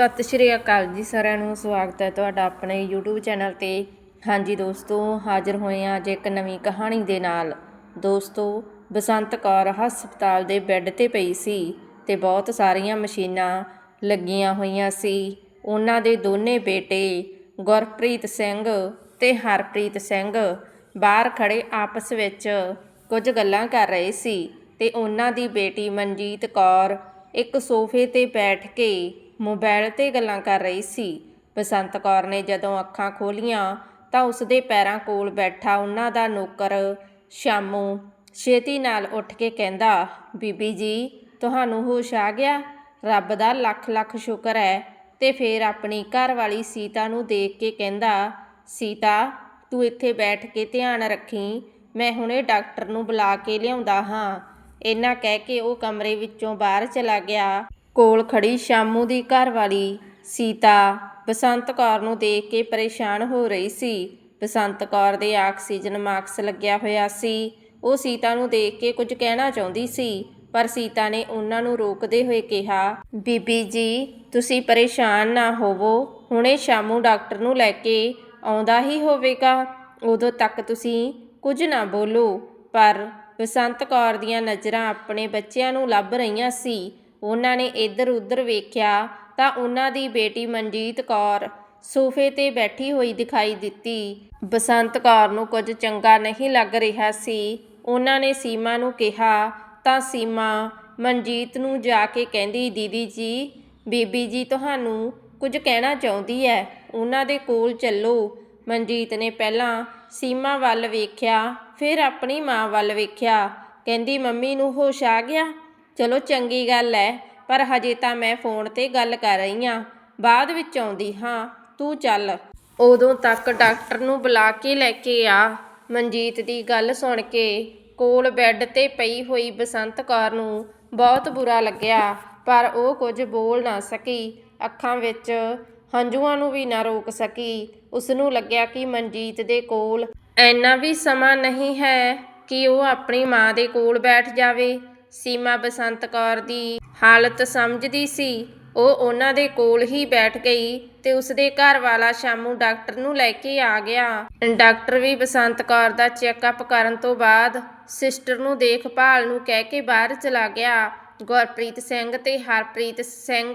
ਸਤਿ ਸ਼੍ਰੀ ਅਕਾਲ ਜੀ ਸਾਰਿਆਂ ਨੂੰ, ਸਵਾਗਤ ਹੈ ਤੁਹਾਡਾ ਆਪਣੇ YouTube ਚੈਨਲ ਤੇ। ਹਾਂਜੀ ਦੋਸਤੋ, ਹਾਜ਼ਰ ਹੋਏ ਹਾਂ ਅੱਜ ਇੱਕ ਨਵੀਂ ਕਹਾਣੀ ਦੇ ਨਾਲ। ਦੋਸਤੋ, ਬਸੰਤ ਕੌਰ ਹਸਪਤਾਲ ਦੇ ਬੈੱਡ ਤੇ ਪਈ ਸੀ ਤੇ ਬਹੁਤ ਸਾਰੀਆਂ ਮਸ਼ੀਨਾਂ ਲੱਗੀਆਂ ਹੋਈਆਂ ਸੀ। ਉਹਨਾਂ ਦੇ ਦੋਨੇ ਬੇਟੇ, ਗੁਰਪ੍ਰੀਤ ਸਿੰਘ ਤੇ ਹਰਪ੍ਰੀਤ ਸਿੰਘ, ਬਾਹਰ ਖੜੇ ਆਪਸ ਵਿੱਚ ਕੁਝ ਗੱਲਾਂ ਕਰ ਰਹੇ ਸੀ ਤੇ ਉਹਨਾਂ ਦੀ ਬੇਟੀ ਮਨਜੀਤ ਕੌਰ ਇੱਕ ਸੋਫੇ ਤੇ ਬੈਠ ਕੇ ਮੋਬਾਈਲ ਤੇ ਗੱਲਾਂ ਕਰ ਰਹੀ ਸੀ। ਬਸੰਤ ਕੌਰ ਨੇ ਜਦੋਂ ਅੱਖਾਂ ਖੋਲੀਆਂ ਤਾਂ ਉਸਦੇ ਪੈਰਾਂ ਕੋਲ ਬੈਠਾ ਉਹਨਾਂ ਦਾ ਨੌਕਰ ਸ਼ਾਮੂ ਛੇਤੀ ਨਾਲ ਉੱਠ ਕੇ ਕਹਿੰਦਾ, ਬੀਬੀ ਜੀ, ਤੁਹਾਨੂੰ ਹੋਸ਼ ਆ ਗਿਆ? ਰੱਬ ਦਾ ਲੱਖ ਲੱਖ ਸ਼ੁਕਰ ਹੈ। ਤੇ ਫੇਰ ਆਪਣੀ ਘਰ ਵਾਲੀ ਸੀਤਾ ਨੂੰ ਦੇਖ ਕੇ ਕਹਿੰਦਾ, ਸੀਤਾ, ਤੂੰ ਇੱਥੇ ਬੈਠ ਕੇ ਧਿਆਨ ਰੱਖੀ। ਮੈਂ ਹੁਣੇ ਡਾਕਟਰ ਨੂੰ ਬੁਲਾ ਕੇ ਲਿਆਉਂਦਾ ਹਾਂ। ਇੰਨਾ ਕਹਿ ਕੇ ਉਹ ਕਮਰੇ ਵਿੱਚੋਂ ਬਾਹਰ ਚਲਾ ਗਿਆ। ਕੋਲ ਖੜ੍ਹੀ ਸ਼ਾਮੂ ਦੀ ਘਰ ਵਾਲੀ ਸੀਤਾ ਬਸੰਤ ਕੌਰ ਨੂੰ ਦੇਖ ਕੇ ਪਰੇਸ਼ਾਨ ਹੋ ਰਹੀ ਸੀ। ਬਸੰਤ ਕੌਰ ਦੇ ਆਕਸੀਜਨ ਮਾਸਕ ਲੱਗਿਆ ਹੋਇਆ ਸੀ। ਉਹ ਸੀਤਾ ਨੂੰ ਦੇਖ ਕੇ ਕੁਝ ਕਹਿਣਾ ਚਾਹੁੰਦੀ ਸੀ, ਪਰ ਸੀਤਾ ਨੇ ਉਹਨਾਂ ਨੂੰ ਰੋਕਦੇ ਹੋਏ ਕਿਹਾ, ਬੀਬੀ ਜੀ, ਤੁਸੀਂ ਪਰੇਸ਼ਾਨ ਨਾ ਹੋਵੋ। ਹੁਣੇ ਸ਼ਾਮੂ ਡਾਕਟਰ ਨੂੰ ਲੈ ਕੇ ਆਉਂਦਾ ਹੀ ਹੋਵੇਗਾ। ਉਦੋਂ ਤੱਕ ਤੁਸੀਂ ਕੁਝ ਨਾ ਬੋਲੋ। ਪਰ ਬਸੰਤ ਕੌਰ ਦੀਆਂ ਨਜ਼ਰਾਂ ਆਪਣੇ ਬੱਚਿਆਂ ਨੂੰ ਲੱਭ ਰਹੀਆਂ ਸੀ। ਉਹਨਾਂ ਨੇ ਇੱਧਰ ਉੱਧਰ ਵੇਖਿਆ ਤਾਂ ਉਹਨਾਂ ਦੀ ਬੇਟੀ ਮਨਜੀਤ ਕੌਰ ਸੋਫੇ ਤੇ ਬੈਠੀ ਹੋਈ ਦਿਖਾਈ ਦਿੱਤੀ। ਬਸੰਤ ਕੌਰ ਨੂੰ ਕੁਝ ਚੰਗਾ ਨਹੀਂ ਲੱਗ ਰਿਹਾ ਸੀ। ਉਹਨਾਂ ਨੇ ਸੀਮਾ ਨੂੰ ਕਿਹਾ, ਤਾਂ ਸੀਮਾ, ਮਨਜੀਤ ਨੂੰ ਜਾ ਕੇ ਕਹਿੰਦੀ, ਦੀਦੀ ਜੀ, ਬੀਬੀ ਜੀ ਤੁਹਾਨੂੰ ਕੁਝ ਕਹਿਣਾ ਚਾਹੁੰਦੀ ਹੈ? ਉਹਨਾਂ ਦੇ ਕੋਲ ਚੱਲੋ। ਮਨਜੀਤ ਨੇ ਪਹਿਲਾਂ ਸੀਮਾ ਵੱਲ ਵੇਖਿਆ, ਫਿਰ ਆਪਣੀ ਮਾਂ ਵੱਲ ਵੇਖਿਆ। ਕਹਿੰਦੀ, ਮੰਮੀ ਨੂੰ ਹੋਸ਼ ਆ ਗਿਆ? ਚਲੋ ਚੰਗੀ ਗੱਲ ਹੈ ਪਰ ਹਜੇ ਤਾਂ ਮੈਂ ਫੋਨ ਤੇ ਗੱਲ ਕਰ ਰਹੀ ਹਾਂ ਬਾਅਦ ਵਿੱਚ ਆਉਂਦੀ, ਹਾਂ, ਤੂੰ ਚੱਲ। ਉਦੋਂ ਤੱਕ ਡਾਕਟਰ ਨੂੰ ਬੁਲਾ ਕੇ ਲੈ ਕੇ ਆ। ਮਨਜੀਤ ਦੀ ਗੱਲ ਸੁਣ ਕੇ ਕੋਲ ਬੈੱਡ ਤੇ ਪਈ ਹੋਈ ਬਸੰਤ ਕੌਰ ਨੂੰ ਬਹੁਤ ਬੁਰਾ ਲੱਗਿਆ, ਪਰ ਉਹ ਕੁਝ ਬੋਲ ਨਾ ਸਕੀ। ਅੱਖਾਂ ਵਿੱਚ ਹੰਝੂਆਂ ਨੂੰ ਵੀ ਨਾ ਰੋਕ ਸਕੀ। ਉਸ ਨੂੰ ਲੱਗਿਆ ਕਿ ਮਨਜੀਤ ਦੇ ਕੋਲ ਐਨਾ ਵੀ ਸਮਾਂ ਨਹੀਂ ਹੈ ਕਿ ਉਹ ਆਪਣੀ ਮਾਂ ਦੇ ਕੋਲ ਬੈਠ ਜਾਵੇ। ਸੀਮਾ ਬਸੰਤ ਕੌਰ ਦੀ ਹਾਲਤ ਸਮਝਦੀ ਸੀ। ਉਹ ਉਹਨਾਂ ਦੇ ਕੋਲ ਹੀ ਬੈਠ ਗਈ ਤੇ ਉਸਦੇ ਘਰ ਵਾਲਾ ਸ਼ਾਮੂ ਡਾਕਟਰ ਨੂੰ ਲੈ ਕੇ ਆ ਗਿਆ। ਡਾਕਟਰ ਵੀ ਬਸੰਤ ਕੌਰ ਦਾ ਚੈੱਕਅਪ ਕਰਨ ਤੋਂ ਬਾਅਦ ਸਿਸਟਰ ਨੂੰ ਦੇਖਭਾਲ ਨੂੰ ਕਹਿ ਕੇ ਬਾਹਰ ਚਲਾ ਗਿਆ। ਗੁਰਪ੍ਰੀਤ ਸਿੰਘ ਤੇ ਹਰਪ੍ਰੀਤ ਸਿੰਘ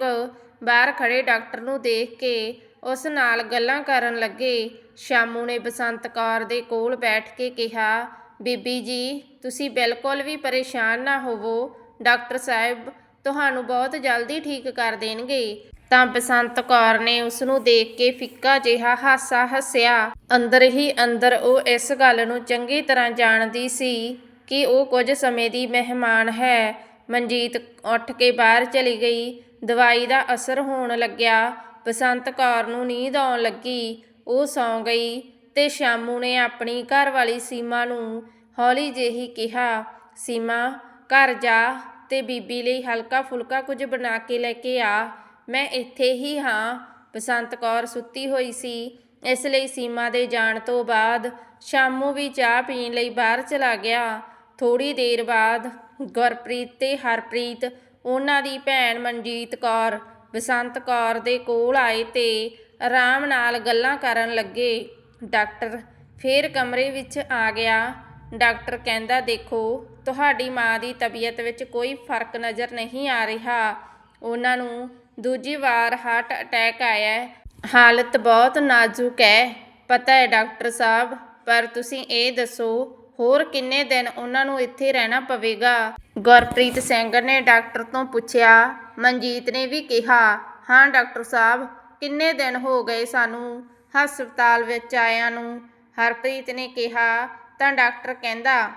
ਬਾਹਰ ਖੜੇ ਡਾਕਟਰ ਨੂੰ ਦੇਖ ਕੇ ਉਸ ਨਾਲ ਗੱਲਾਂ ਕਰਨ ਲੱਗੇ। ਸ਼ਾਮੂ ਨੇ ਬਸੰਤ ਕੌਰ ਦੇ ਕੋਲ ਬੈਠ ਕੇ ਕਿਹਾ ਬੀਬੀ ਜੀ, ਤੁਸੀਂ ਬਿਲਕੁਲ ਵੀ ਪਰੇਸ਼ਾਨ ਨਾ ਹੋਵੋ। ਡਾਕਟਰ ਸਾਹਿਬ ਤੁਹਾਨੂੰ ਬਹੁਤ ਜਲਦੀ ਠੀਕ ਕਰ ਦੇਣਗੇ। ਤਾਂ ਬਸੰਤ ਕੌਰ ਨੇ ਉਸ ਨੂੰ ਦੇਖ ਕੇ ਫਿੱਕਾ ਜਿਹਾ ਹਾਸਾ ਹੱਸਿਆ। ਅੰਦਰ ਹੀ ਅੰਦਰ ਉਹ ਇਸ ਗੱਲ ਨੂੰ ਚੰਗੀ ਤਰ੍ਹਾਂ ਜਾਣਦੀ ਸੀ ਕਿ ਉਹ ਕੁਝ ਸਮੇਂ ਦੀ ਮਹਿਮਾਨ ਹੈ। ਮਨਜੀਤ ਉੱਠ ਕੇ ਬਾਹਰ ਚਲੀ ਗਈ। ਦਵਾਈ ਦਾ ਅਸਰ ਹੋਣ ਲੱਗਿਆ। ਬਸੰਤ ਕੌਰ ਨੂੰ ਨੀਂਦ ਆਉਣ ਲੱਗੀ। ਉਹ ਸੌਂ ਗਈ। ਤੇ ਸ਼ਾਮੂ ਨੇ ਆਪਣੀ ਘਰ ਵਾਲੀ ਸੀਮਾ ਨੂੰ ਹੌਲੀ ਜਿਹੀ ਕਿਹਾ, ਸੀਮਾ, ਘਰ ਜਾ ਤੇ ਬੀਬੀ ਲਈ ਹਲਕਾ ਫੁਲਕਾ ਕੁਝ ਬਣਾ ਕੇ ਲੈ ਕੇ ਆ। ਮੈਂ ਇੱਥੇ ਹੀ ਹਾਂ। ਬਸੰਤ ਕੌਰ ਸੁੱਤੀ ਹੋਈ ਸੀ। ਇਸ ਲਈ ਸੀਮਾ ਦੇ ਜਾਣ ਤੋਂ ਬਾਅਦ ਸ਼ਾਮੂ ਵੀ ਚਾਹ ਪੀਣ ਲਈ ਬਾਹਰ ਚਲਾ ਗਿਆ। ਥੋੜੀ ਦੇਰ ਬਾਅਦ ਗੁਰਪ੍ਰੀਤ ਤੇ ਹਰਪ੍ਰੀਤ, ਉਹਨਾਂ ਦੀ ਭੈਣ ਮਨਜੀਤ ਕੌਰ, ਬਸੰਤ ਕੌਰ ਦੇ ਕੋਲ ਆਏ ਤੇ ਆਰਾਮ ਨਾਲ ਗੱਲਾਂ ਕਰਨ ਲੱਗੇ। ਡਾਕਟਰ ਫੇਰ ਕਮਰੇ ਵਿੱਚ ਆ ਗਿਆ। ਡਾਕਟਰ ਕਹਿੰਦਾ, ਦੇਖੋ, ਤੁਹਾਡੀ ਮਾਂ ਦੀ ਤਬੀਅਤ ਵਿੱਚ ਕੋਈ ਫ਼ਰਕ ਨਜ਼ਰ ਨਹੀਂ ਆ ਰਿਹਾ। ਉਹਨਾਂ ਨੂੰ ਦੂਜੀ ਵਾਰ ਹਾਰਟ ਅਟੈਕ ਆਇਆ ਹਾਲਤ ਬਹੁਤ ਨਾਜ਼ੁਕ ਹੈ। ਪਤਾ ਹੈ ਡਾਕਟਰ ਸਾਹਿਬ, ਪਰ ਤੁਸੀਂ ਇਹ ਦੱਸੋ, ਹੋਰ ਕਿੰਨੇ ਦਿਨ ਉਹਨਾਂ ਨੂੰ ਇੱਥੇ ਰਹਿਣਾ ਪਵੇਗਾ? ਗੁਰਪ੍ਰੀਤ ਸਿੰਘ ਨੇ ਡਾਕਟਰ ਤੋਂ ਪੁੱਛਿਆ। ਮਨਜੀਤ ਨੇ ਵੀ ਕਿਹਾ, ਹਾਂ ਡਾਕਟਰ ਸਾਹਿਬ, ਕਿੰਨੇ ਦਿਨ ਹੋ ਗਏ ਸਾਨੂੰ ਹਸਪਤਾਲ ਵਿੱਚ ਆਇਆਂ ਨੂੰ ਹਰਪ੍ਰੀਤ ਨੇ ਕਿਹਾ, ਤਾਂ ਡਾਕਟਰ ਕਹਿੰਦਾ,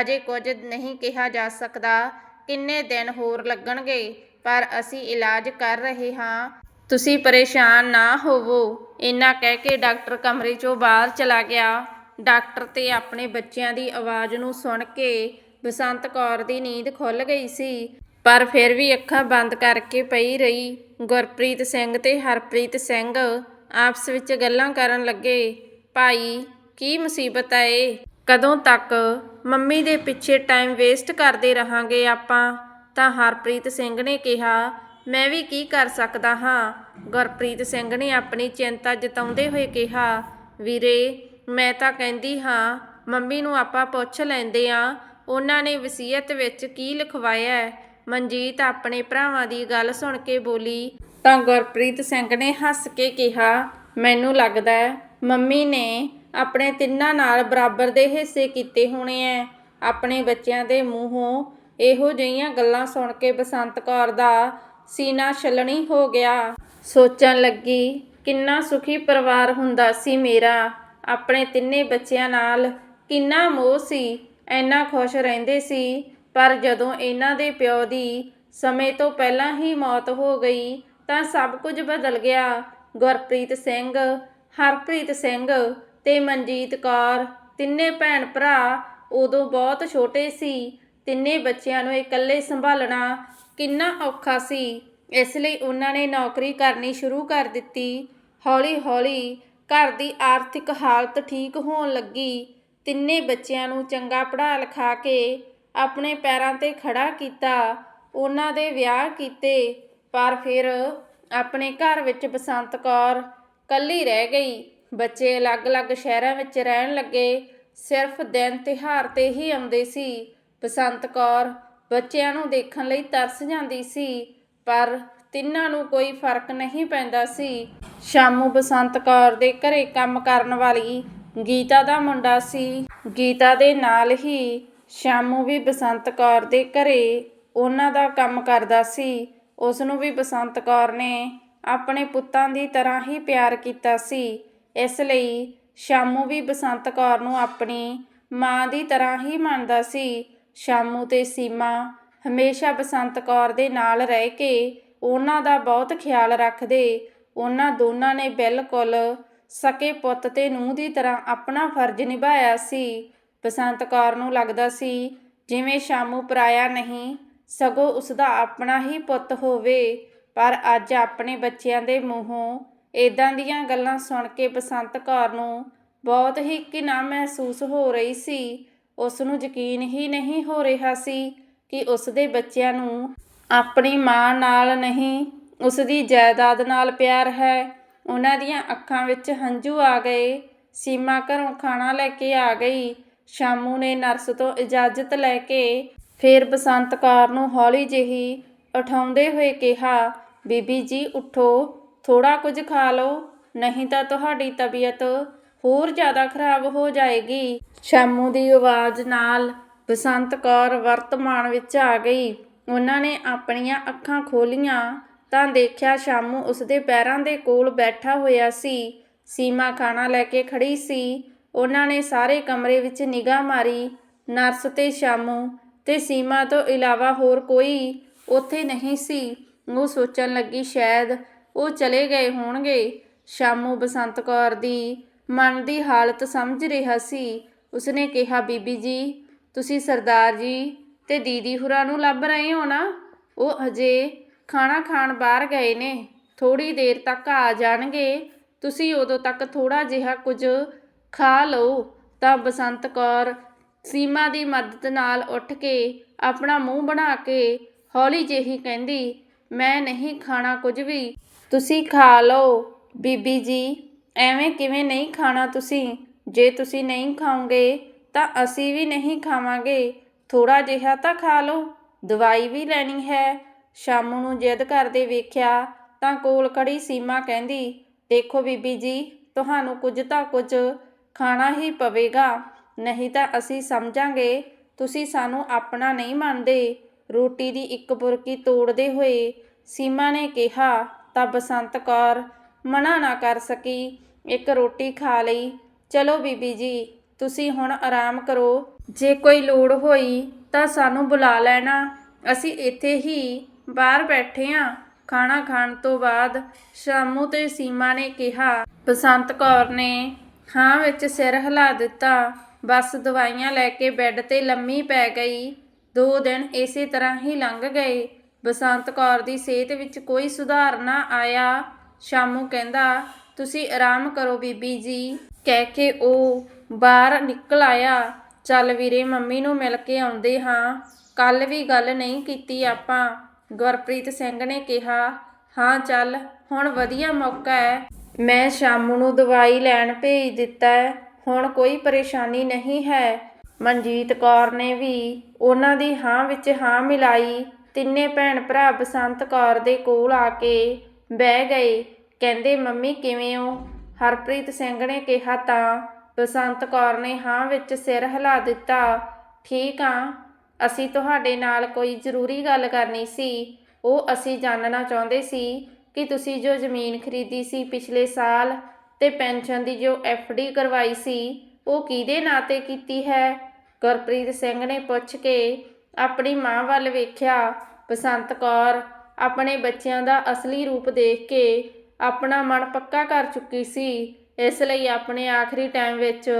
ਹਜੇ ਕੁਝ ਨਹੀਂ ਕਿਹਾ ਜਾ ਸਕਦਾ, ਕਿੰਨੇ ਦਿਨ ਹੋਰ ਲੱਗਣਗੇ, ਪਰ ਅਸੀਂ ਇਲਾਜ ਕਰ ਰਹੇ ਹਾਂ। ਤੁਸੀਂ ਪਰੇਸ਼ਾਨ ਨਾ ਹੋਵੋ। ਇੰਨਾ ਕਹਿ ਕੇ ਡਾਕਟਰ ਕਮਰੇ 'ਚੋਂ ਬਾਹਰ ਚਲਾ ਗਿਆ। ਡਾਕਟਰ ਤੇ ਆਪਣੇ ਬੱਚਿਆਂ ਦੀ ਆਵਾਜ਼ ਨੂੰ ਸੁਣ ਕੇ ਬਸੰਤ ਕੌਰ ਦੀ ਨੀਂਦ ਖੁੱਲ ਗਈ ਸੀ, ਪਰ ਫਿਰ ਵੀ ਅੱਖਾਂ ਬੰਦ ਕਰਕੇ ਪਈ ਰਹੀ। ਗੁਰਪ੍ਰੀਤ ਸਿੰਘ ਤੇ ਹਰਪ੍ਰੀਤ ਸਿੰਘ ਆਪਸ ਵਿੱਚ ਗੱਲਾਂ ਕਰਨ ਲੱਗੇ, ਭਾਈ, ਕੀ ਮੁਸੀਬਤ ਹੈ ਇਹ ਕਦੋਂ ਤੱਕ? ਮੰਮੀ ਦੇ ਪਿੱਛੇ ਟਾਈਮ ਵੇਸਟ ਕਰਦੇ ਰਹਾਂਗੇ ਆਪਾਂ। ਤਾਂ ਹਰਪ੍ਰੀਤ ਸਿੰਘ ਨੇ ਕਿਹਾ, ਮੈਂ ਵੀ ਕੀ ਕਰ ਸਕਦਾ ਹਾਂ? ਗੁਰਪ੍ਰੀਤ ਸਿੰਘ ਨੇ ਆਪਣੀ ਚਿੰਤਾ ਜਤਾਉਂਦੇ ਹੋਏ ਕਿਹਾ, ਵੀਰੇ, ਮੈਂ ਤਾਂ ਕਹਿੰਦੀ ਹਾਂ, ਮੰਮੀ ਨੂੰ ਆਪਾਂ ਪੁੱਛ ਲੈਂਦੇ ਆ, ਉਹਨਾਂ ਨੇ ਵਸੀਅਤ ਵਿੱਚ ਕੀ ਲਿਖਵਾਇਆ ਮਨਜੀਤ ਆਪਣੇ ਭਰਾਵਾਂ ਦੀ ਗੱਲ ਸੁਣ ਕੇ ਬੋਲੀ ਤਾਂ ਗੁਰਪ੍ਰੀਤ ਸਿੰਘ ਨੇ ਹੱਸ ਕੇ ਕਿਹਾ, ਮੈਨੂੰ ਲੱਗਦਾ ਮੰਮੀ ਨੇ ਆਪਣੇ ਤਿੰਨਾਂ ਨਾਲ ਬਰਾਬਰ ਦੇ ਹਿੱਸੇ ਕੀਤੇ ਹੋਣੇ ਐ। ਆਪਣੇ ਬੱਚਿਆਂ ਦੇ ਮੂੰਹੋਂ ਇਹੋ ਜਿਹੀਆਂ ਗੱਲਾਂ ਸੁਣ ਕੇ ਬਸੰਤ ਕੌਰ ਦਾ ਸੀਨਾ ਛਲਣੀ ਹੋ ਗਿਆ। ਸੋਚਣ ਲੱਗੀ, ਕਿੰਨਾ ਸੁਖੀ ਪਰਿਵਾਰ ਹੁੰਦਾ ਸੀ ਮੇਰਾ। ਆਪਣੇ ਤਿੰਨੇ ਬੱਚਿਆਂ ਨਾਲ ਕਿੰਨਾ ਮੋਹ ਸੀ, ਇੰਨਾ ਖੁਸ਼ ਰਹਿੰਦੇ ਸੀ। ਪਰ ਜਦੋਂ ਇਹਨਾਂ ਦੇ ਪਿਓ ਦੀ ਸਮੇਂ ਤੋਂ ਪਹਿਲਾਂ ਹੀ ਮੌਤ ਹੋ ਗਈ ਤਾਂ ਸਭ ਕੁਝ ਬਦਲ ਗਿਆ। ਗੁਰਪ੍ਰੀਤ ਸਿੰਘ, ਹਰਪ੍ਰੀਤ ਸਿੰਘ ਤੇ ਮਨਜੀਤ ਕੌਰ, ਤਿੰਨੇ ਭੈਣ ਭਰਾ ਉਦੋਂ ਬਹੁਤ ਛੋਟੇ ਸੀ। ਤਿੰਨੇ ਬੱਚਿਆਂ ਨੂੰ ਇਕੱਲੇ ਸੰਭਾਲਣਾ ਕਿੰਨਾ ਔਖਾ ਸੀ। ਇਸ ਲਈ ਉਹਨਾਂ ਨੇ ਨੌਕਰੀ ਕਰਨੀ ਸ਼ੁਰੂ ਕਰ ਦਿੱਤੀ। ਹੌਲੀ-ਹੌਲੀ ਘਰ ਦੀ ਆਰਥਿਕ ਹਾਲਤ ਠੀਕ ਹੋਣ ਲੱਗੀ। ਤਿੰਨੇ ਬੱਚਿਆਂ ਨੂੰ ਚੰਗਾ ਪੜ੍ਹਾ ਲਿਖਾ ਕੇ ਆਪਣੇ ਪੈਰਾਂ ਤੇ ਖੜਾ ਕੀਤਾ। ਉਹਨਾਂ ਦੇ ਵਿਆਹ ਕੀਤੇ। ਪਰ ਫਿਰ ਆਪਣੇ ਘਰ ਵਿੱਚ ਬਸੰਤ ਕੌਰ ਕੱਲੀ ਰਹਿ ਗਈ। ਬੱਚੇ ਅਲੱਗ-ਅਲੱਗ ਸ਼ਹਿਰਾਂ ਵਿੱਚ ਰਹਿਣ ਲੱਗੇ। ਸਿਰਫ ਦਿਨ ਤਿਉਹਾਰ ਤੇ ਹੀ ਆਉਂਦੇ ਸੀ। ਬਸੰਤ ਕੌਰ ਬੱਚਿਆਂ ਨੂੰ ਦੇਖਣ ਲਈ ਤਰਸ ਜਾਂਦੀ ਸੀ, ਪਰ ਤਿੰਨਾਂ ਨੂੰ ਕੋਈ ਫ਼ਰਕ ਨਹੀਂ ਪੈਂਦਾ ਸੀ। ਸ਼ਾਮੂ ਬਸੰਤ ਕੌਰ ਦੇ ਘਰੇ ਕੰਮ ਕਰਨ ਵਾਲੀ ਗੀਤਾ ਦਾ ਮੁੰਡਾ ਸੀ। ਗੀਤਾ ਦੇ ਨਾਲ ਹੀ ਸ਼ਾਮੂ ਵੀ ਬਸੰਤ ਕੌਰ ਦੇ ਘਰੇ ਉਹਨਾਂ ਦਾ ਕੰਮ ਕਰਦਾ ਸੀ। ਉਸ ਨੂੰ ਵੀ ਬਸੰਤ ਕੌਰ ਨੇ ਆਪਣੇ ਪੁੱਤਾਂ ਦੀ ਤਰ੍ਹਾਂ ਹੀ ਪਿਆਰ ਕੀਤਾ ਸੀ। ਇਸ ਲਈ ਸ਼ਾਮੂ ਵੀ ਬਸੰਤ ਕੌਰ ਨੂੰ ਆਪਣੀ ਮਾਂ ਦੀ ਤਰ੍ਹਾਂ ਹੀ ਮੰਨਦਾ ਸੀ। ਸ਼ਾਮੂ ਤੇ ਸੀਮਾ ਹਮੇਸ਼ਾ ਬਸੰਤ ਕੌਰ ਦੇ ਨਾਲ ਰਹਿ ਕੇ ਉਹਨਾਂ ਦਾ ਬਹੁਤ ਖਿਆਲ ਰੱਖਦੇ। ਉਹਨਾਂ ਦੋਨਾਂ ਨੇ ਬਿਲਕੁਲ ਸਕੇ ਪੁੱਤ ਤੇ ਨੂੰਹ ਦੀ ਤਰ੍ਹਾਂ ਆਪਣਾ ਫਰਜ਼ ਨਿਭਾਇਆ ਸੀ। ਬਸੰਤ ਕੌਰ ਨੂੰ ਲੱਗਦਾ ਸੀ, ਜਿਵੇਂ ਸ਼ਾਮੂ ਪਰਾਇਆ ਨਹੀਂ ਸਗੋਂ ਉਸ ਦਾ ਆਪਣਾ ਹੀ ਪੁੱਤ ਹੋਵੇ। ਪਰ ਅੱਜ ਆਪਣੇ ਬੱਚਿਆਂ ਦੇ ਮੂੰਹੋਂ ਇਦਾਂ ਦੀਆਂ ਗੱਲਾਂ ਸੁਣ ਕੇ ਬਸੰਤ ਕੌਰ ਨੂੰ ਬਹੁਤ ਹੀ ਘਿਨਾ ਮਹਿਸੂਸ ਹੋ ਰਹੀ ਸੀ। ਉਸ ਨੂੰ ਯਕੀਨ ਹੀ ਨਹੀਂ ਹੋ ਰਿਹਾ ਸੀ ਕਿ ਉਸ ਦੇ ਬੱਚਿਆਂ ਨੂੰ ਆਪਣੀ ਮਾਂ ਨਾਲ ਨਹੀਂ ਉਸ ਦੀ ਜਾਇਦਾਦ ਨਾਲ ਪਿਆਰ ਹੈ। ਉਹਨਾਂ ਦੀਆਂ ਅੱਖਾਂ ਵਿੱਚ ਹੰਝੂ ਆ ਗਏ। ਸੀਮਾ ਘਰੋਂ ਖਾਣਾ ਲੈ ਕੇ ਆ ਗਈ। ਸ਼ਾਮੂ ਨੇ ਨਰਸ ਤੋਂ ਇਜਾਜ਼ਤ ਲੈ ਕੇ ਫਿਰ ਬਸੰਤ ਕੌਰ ਨੂੰ ਹੌਲੀ ਜਿਹੀ ਉਠਾਉਂਦੇ ਹੋਏ ਕਿਹਾ, ਬੀਬੀ ਜੀ, ਉਠੋ ਥੋੜਾ ਕੁਝ ਖਾ ਲਓ, ਨਹੀਂ ਤਾਂ ਤੁਹਾਡੀ ਤਬੀਅਤ ਹੋਰ ਜ਼ਿਆਦਾ ਖਰਾਬ ਹੋ ਜਾਏਗੀ। ਸ਼ਾਮੂ ਦੀ ਆਵਾਜ਼ ਨਾਲ ਬਸੰਤ ਕੌਰ ਵਰਤਮਾਨ ਵਿੱਚ ਆ ਗਈ। ਉਹਨਾਂ ਨੇ ਆਪਣੀਆਂ ਅੱਖਾਂ ਖੋਲੀਆਂ ਤਾਂ ਦੇਖਿਆ ਸ਼ਾਮੂ ਉਸਦੇ ਪੈਰਾਂ ਦੇ ਕੋਲ ਬੈਠਾ ਹੋਇਆ ਸੀ। ਸੀਮਾ ਖਾਣਾ ਲੈ ਕੇ ਖੜੀ ਸੀ। ਉਹਨਾਂ ਨੇ ਸਾਰੇ ਕਮਰੇ ਵਿੱਚ ਨਿਗਾਹ ਮਾਰੀ। ਨਰਸ ਤੇ ਸ਼ਾਮੂ ਤੇ ਸੀਮਾ ਤੋਂ ਇਲਾਵਾ ਹੋਰ ਕੋਈ ਉੱਥੇ ਨਹੀਂ ਸੀ। ਉਹ ਸੋਚਣ ਲੱਗੀ, ਸ਼ਾਇਦ ਉਹ ਚਲੇ ਗਏ ਹੋਣਗੇ। ਸ਼ਾਮੂ ਬਸੰਤ ਕੌਰ ਦੀ ਮਨ ਦੀ ਹਾਲਤ ਸਮਝ ਰਿਹਾ ਸੀ। ਉਸਨੇ ਕਿਹਾ, ਬੀਬੀ ਜੀ, ਤੁਸੀਂ ਸਰਦਾਰ ਜੀ ਤੇ ਦੀਦੀ ਹੁਰਾਂ ਨੂੰ ਲੱਭ ਰਹੇ ਹੋ ਨਾ? ਉਹ ਅਜੇ ਖਾਣਾ ਖਾਣ ਬਾਹਰ ਗਏ ਨੇ। ਥੋੜੀ ਦੇਰ ਤੱਕ ਆ ਜਾਣਗੇ। ਤੁਸੀਂ ਉਦੋਂ ਤੱਕ ਥੋੜਾ ਜਿਹਾ ਕੁਝ ਖਾ ਲਓ। ਤਾਂ ਬਸੰਤ ਕੌਰ ਸੀਮਾ ਦੀ ਮਦਦ ਨਾਲ ਉੱਠ ਕੇ ਆਪਣਾ ਮੂੰਹ ਬਣਾ ਕੇ ਹੌਲੀ ਜਿਹੀ ਕਹਿੰਦੀ, ਮੈਂ ਨਹੀਂ ਖਾਣਾ ਕੁਝ ਵੀ। ਤੁਸੀਂ ਖਾ ਲਓ। ਬੀਬੀ ਜੀ, ਐਵੇਂ ਕਿਵੇਂ ਨਹੀਂ ਖਾਣਾ ਤੁਸੀਂ? ਜੇ ਤੁਸੀਂ ਨਹੀਂ ਖਾਓਗੇ, ਤਾਂ ਅਸੀਂ ਵੀ ਨਹੀਂ ਖਾਵਾਂਗੇ। ਥੋੜਾ ਜਿਹਾ ਤਾਂ ਖਾ ਲਓ। ਦਵਾਈ ਵੀ ਲੈਣੀ ਹੈ। ਸ਼ਾਮ ਨੂੰ ਜਿੱਦ ਕਰਦੇ ਵੇਖਿਆ ਤਾਂ ਕੋਲ ਖੜੀ ਸੀਮਾ ਕਹਿੰਦੀ, ਦੇਖੋ ਬੀਬੀ ਜੀ, ਤੁਹਾਨੂੰ ਕੁਝ ਤਾਂ ਕੁਝ ਖਾਣਾ ਹੀ ਪਵੇਗਾ। ਨਹੀਂ ਤਾਂ ਅਸੀਂ ਸਮਝਾਂਗੇ, ਤੁਸੀਂ ਸਾਨੂੰ ਆਪਣਾ ਨਹੀਂ ਮੰਨਦੇ। ਰੋਟੀ ਦੀ ਇੱਕ ਬੁਰਕੀ ਤੋੜਦੇ ਹੋਏ ਸੀਮਾ ਨੇ ਕਿਹਾ, ਤਾਂ ਬਸੰਤ ਕੌਰ, ਮਨਾ ਨਾ ਕਰ ਸਕੀ, ਇੱਕ ਰੋਟੀ ਖਾ ਲਈ। ਚਲੋ ਬੀਬੀ ਜੀ, ਤੁਸੀਂ ਹੁਣ ਆਰਾਮ ਕਰੋ। ਜੇ ਕੋਈ ਲੋੜ ਹੋਈ ਤਾਂ ਸਾਨੂੰ ਬੁਲਾ ਲੈਣਾ। ਅਸੀਂ ਇੱਥੇ ਹੀ ਬਾਹਰ ਬੈਠੇ ਆਂ। ਖਾਣਾ ਖਾਣ ਤੋਂ ਬਾਅਦ ਸ਼ਾਮੂ ਤੇ ਸੀਮਾ ਨੇ ਕਿਹਾ, ਬਸੰਤ ਕੌਰ ਨੇ ਹਾਂ ਵਿੱਚ ਸਿਰ ਹਿਲਾ ਦਿੱਤਾ। ਬਸ ਦਵਾਈਆਂ ਲੈ ਕੇ ਬੈੱਡ ਤੇ ਲੰਮੀ ਪੈ ਗਈ। ਦੋ ਦਿਨ ਇਸੇ ਤਰ੍ਹਾਂ ਹੀ ਲੰਘ ਗਏ। ਬਸੰਤ ਕੌਰ ਦੀ ਸਿਹਤ ਵਿੱਚ ਕੋਈ ਸੁਧਾਰ ਨਾ ਆਇਆ। ਸ਼ਾਮੂ ਕਹਿੰਦਾ, ਤੁਸੀਂ ਆਰਾਮ ਕਰੋ ਬੀਬੀ ਜੀ। ਕਹਿ ਕੇ ਉਹ ਬਾਹਰ ਨਿਕਲ ਆਇਆ। ਚੱਲ ਵੀਰੇ, ਮੰਮੀ ਨੂੰ ਮਿਲ ਕੇ ਆਉਂਦੇ ਹਾਂ। ਕੱਲ ਵੀ ਗੱਲ ਨਹੀਂ ਕੀਤੀ ਆਪਾਂ। ਗੁਰਪ੍ਰੀਤ ਸਿੰਘ ਨੇ ਕਿਹਾ, ਹਾਂ ਚੱਲ, ਹੁਣ ਵਧੀਆ ਮੌਕਾ ਹੈ। ਮੈਂ ਸ਼ਾਮੂ ਨੂੰ ਦਵਾਈ ਲੈਣ ਭੇਜ ਦਿੱਤਾ ਹੁਣ ਕੋਈ ਪਰੇਸ਼ਾਨੀ ਨਹੀਂ ਹੈ। ਮਨਜੀਤ ਕੌਰ ਨੇ ਵੀ ਉਹਨਾਂ ਦੀ ਹਾਂ ਵਿੱਚ ਹਾਂ ਮਿਲਾਈ। ਤਿੰਨੇ ਭੈਣ ਭਰਾ ਬਸੰਤ ਕੌਰ ਦੇ ਕੋਲ ਆ ਕੇ ਬਹਿ ਗਏ। ਕਹਿੰਦੇ, ਮੰਮੀ, ਕਿਵੇਂ ਹੋ? ਹਰਪ੍ਰੀਤ ਸਿੰਘ ਨੇ ਕਿਹਾ, ਤਾਂ। ਬਸੰਤ ਕੌਰ ਨੇ ਹਾਂ ਵਿੱਚ ਸਿਰ ਹਿਲਾ ਦਿੱਤਾ। ਠੀਕ ਆ, ਅਸੀਂ ਤੁਹਾਡੇ ਨਾਲ ਕੋਈ ਜ਼ਰੂਰੀ ਗੱਲ ਕਰਨੀ ਸੀ। ਉਹ ਅਸੀਂ ਜਾਣਨਾ ਚਾਹੁੰਦੇ ਸੀ ਕਿ ਤੁਸੀਂ ਜੋ ਜ਼ਮੀਨ ਖਰੀਦੀ ਸੀ ਪਿਛਲੇ ਸਾਲ ਤੇ ਪੈਨਸ਼ਨ ਦੀ ਜੋ ਡੀ ਕਰਵਾਈ ਸੀ, ਉਹ ਕਿਹਦੇ ਨਾਂ ਤੇ ਕੀਤੀ ਹੈ? ਗੁਰਪ੍ਰੀਤ ਸਿੰਘ ਨੇ ਪੁੱਛ ਕੇ ਆਪਣੀ ਮਾਂ ਵੱਲ ਵੇਖਿਆ। ਬਸੰਤ ਕੌਰ ਆਪਣੇ ਬੱਚਿਆਂ ਦਾ ਅਸਲੀ ਰੂਪ ਦੇਖ ਕੇ ਆਪਣਾ ਮਨ ਪੱਕਾ ਕਰ ਚੁੱਕੀ ਸੀ। ਇਸ ਲਈ ਆਪਣੇ ਆਖਰੀ ਟਾਈਮ ਵਿੱਚ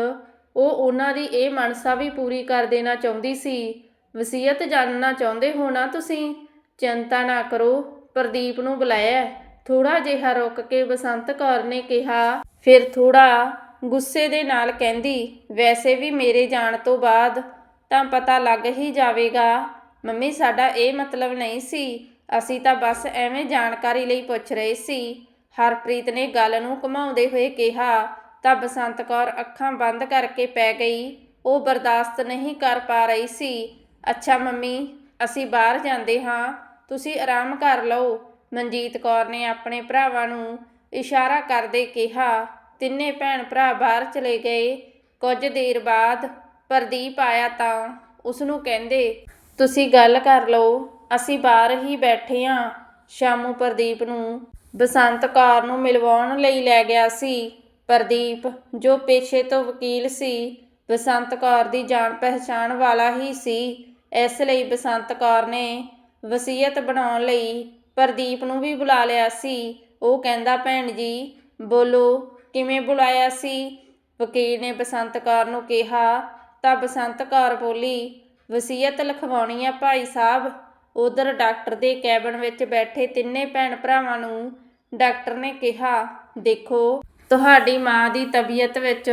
ਉਹ ਉਹਨਾਂ ਦੀ ਇਹ ਮਨਸਾ ਵੀ ਪੂਰੀ ਕਰ ਦੇਣਾ ਚਾਹੁੰਦੀ ਸੀ। ਵਸੀਅਤ ਜਾਣਨਾ ਚਾਹੁੰਦੇ ਹੋ ਨਾ ਤੁਸੀਂ? ਚਿੰਤਾ ਨਾ ਕਰੋ, ਪ੍ਰਦੀਪ ਨੂੰ ਬੁਲਾਇਆ। ਥੋੜਾ ਜਿਹਾ ਰੁਕ ਕੇ ਬਸੰਤ ਕੌਰ ਨੇ ਕਿਹਾ, ਫਿਰ ਥੋੜਾ ਗੁੱਸੇ ਦੇ ਨਾਲ ਕਹਿੰਦੀ, ਵੈਸੇ ਵੀ ਮੇਰੇ ਜਾਣ ਤੋਂ ਬਾਅਦ ਤਾਂ ਪਤਾ ਲੱਗ ਹੀ ਜਾਵੇਗਾ। ਮੰਮੀ, ਸਾਡਾ ਇਹ ਮਤਲਬ ਨਹੀਂ ਸੀ। ਅਸੀਂ ਤਾਂ ਬਸ ਐਵੇਂ ਜਾਣਕਾਰੀ ਲਈ ਪੁੱਛ ਰਹੇ ਸੀ। ਹਰਪ੍ਰੀਤ ਨੇ ਗੱਲ ਨੂੰ ਘੁਮਾਉਂਦੇ ਹੋਏ ਕਿਹਾ, ਤਾਂ ਬਸੰਤ ਕੌਰ ਅੱਖਾਂ ਬੰਦ ਕਰਕੇ ਪੈ ਗਈ। ਉਹ ਬਰਦਾਸ਼ਤ ਨਹੀਂ ਕਰ ਪਾ ਰਹੀ ਸੀ। ਅੱਛਾ ਮੰਮੀ, ਅਸੀਂ ਬਾਹਰ ਜਾਂਦੇ ਹਾਂ। ਤੁਸੀਂ ਆਰਾਮ ਕਰ ਲਓ। ਮਨਜੀਤ ਕੌਰ ਨੇ ਆਪਣੇ ਭਰਾਵਾਂ ਨੂੰ ਇਸ਼ਾਰਾ ਕਰਦੇ ਕਿਹਾ, ਤਿੰਨੇ ਭੈਣ ਭਰਾ ਬਾਹਰ ਚਲੇ ਗਏ। ਕੁਝ ਦੇਰ ਬਾਅਦ ਪ੍ਰਦੀਪ ਆਇਆ ਤਾਂ ਉਸ ਨੂੰ ਕਹਿੰਦੇ, ਤੁਸੀਂ ਗੱਲ ਕਰ ਲਓ, ਅਸੀਂ ਬਾਹਰ ਹੀ ਬੈਠੇ ਹਾਂ ਸ਼ਾਮੂ ਪ੍ਰਦੀਪ ਨੂੰ ਬਸੰਤ ਕੌਰ ਨੂੰ ਮਿਲਵਾਉਣ ਲਈ ਲੈ ਗਿਆ ਸੀ। ਪ੍ਰਦੀਪ, ਜੋ ਪੇਸ਼ੇ ਤੋਂ ਵਕੀਲ ਸੀ, ਬਸੰਤ ਕੌਰ ਦੀ ਜਾਣ ਪਹਿਚਾਣ ਵਾਲਾ ਹੀ ਸੀ। ਇਸ ਲਈ ਬਸੰਤ ਕੌਰ ਨੇ ਵਸੀਅਤ ਬਣਾਉਣ ਲਈ ਪ੍ਰਦੀਪ ਨੂੰ ਵੀ ਬੁਲਾ ਲਿਆ ਸੀ। ਉਹ ਕਹਿੰਦਾ, ਭੈਣ ਜੀ, ਬੋਲੋ, ਕਿਵੇਂ ਬੁਲਾਇਆ ਸੀ? ਵਕੀਲ ਨੇ ਬਸੰਤ ਕੌਰ ਨੂੰ ਕਿਹਾ, ਤਾਂ ਬਸੰਤ ਕੌਰ ਬੋਲੀ, ਵਸੀਅਤ ਲਿਖਵਾਉਣੀ ਆ ਭਾਈ ਸਾਹਿਬ। ਉਧਰ ਡਾਕਟਰ ਦੇ ਕੈਬਨ ਵਿੱਚ ਬੈਠੇ ਤਿੰਨੇ ਭੈਣ ਭਰਾਵਾਂ ਨੂੰ ਡਾਕਟਰ ਨੇ ਕਿਹਾ, ਦੇਖੋ, ਤੁਹਾਡੀ ਮਾਂ ਦੀ ਤਬੀਅਤ ਵਿੱਚ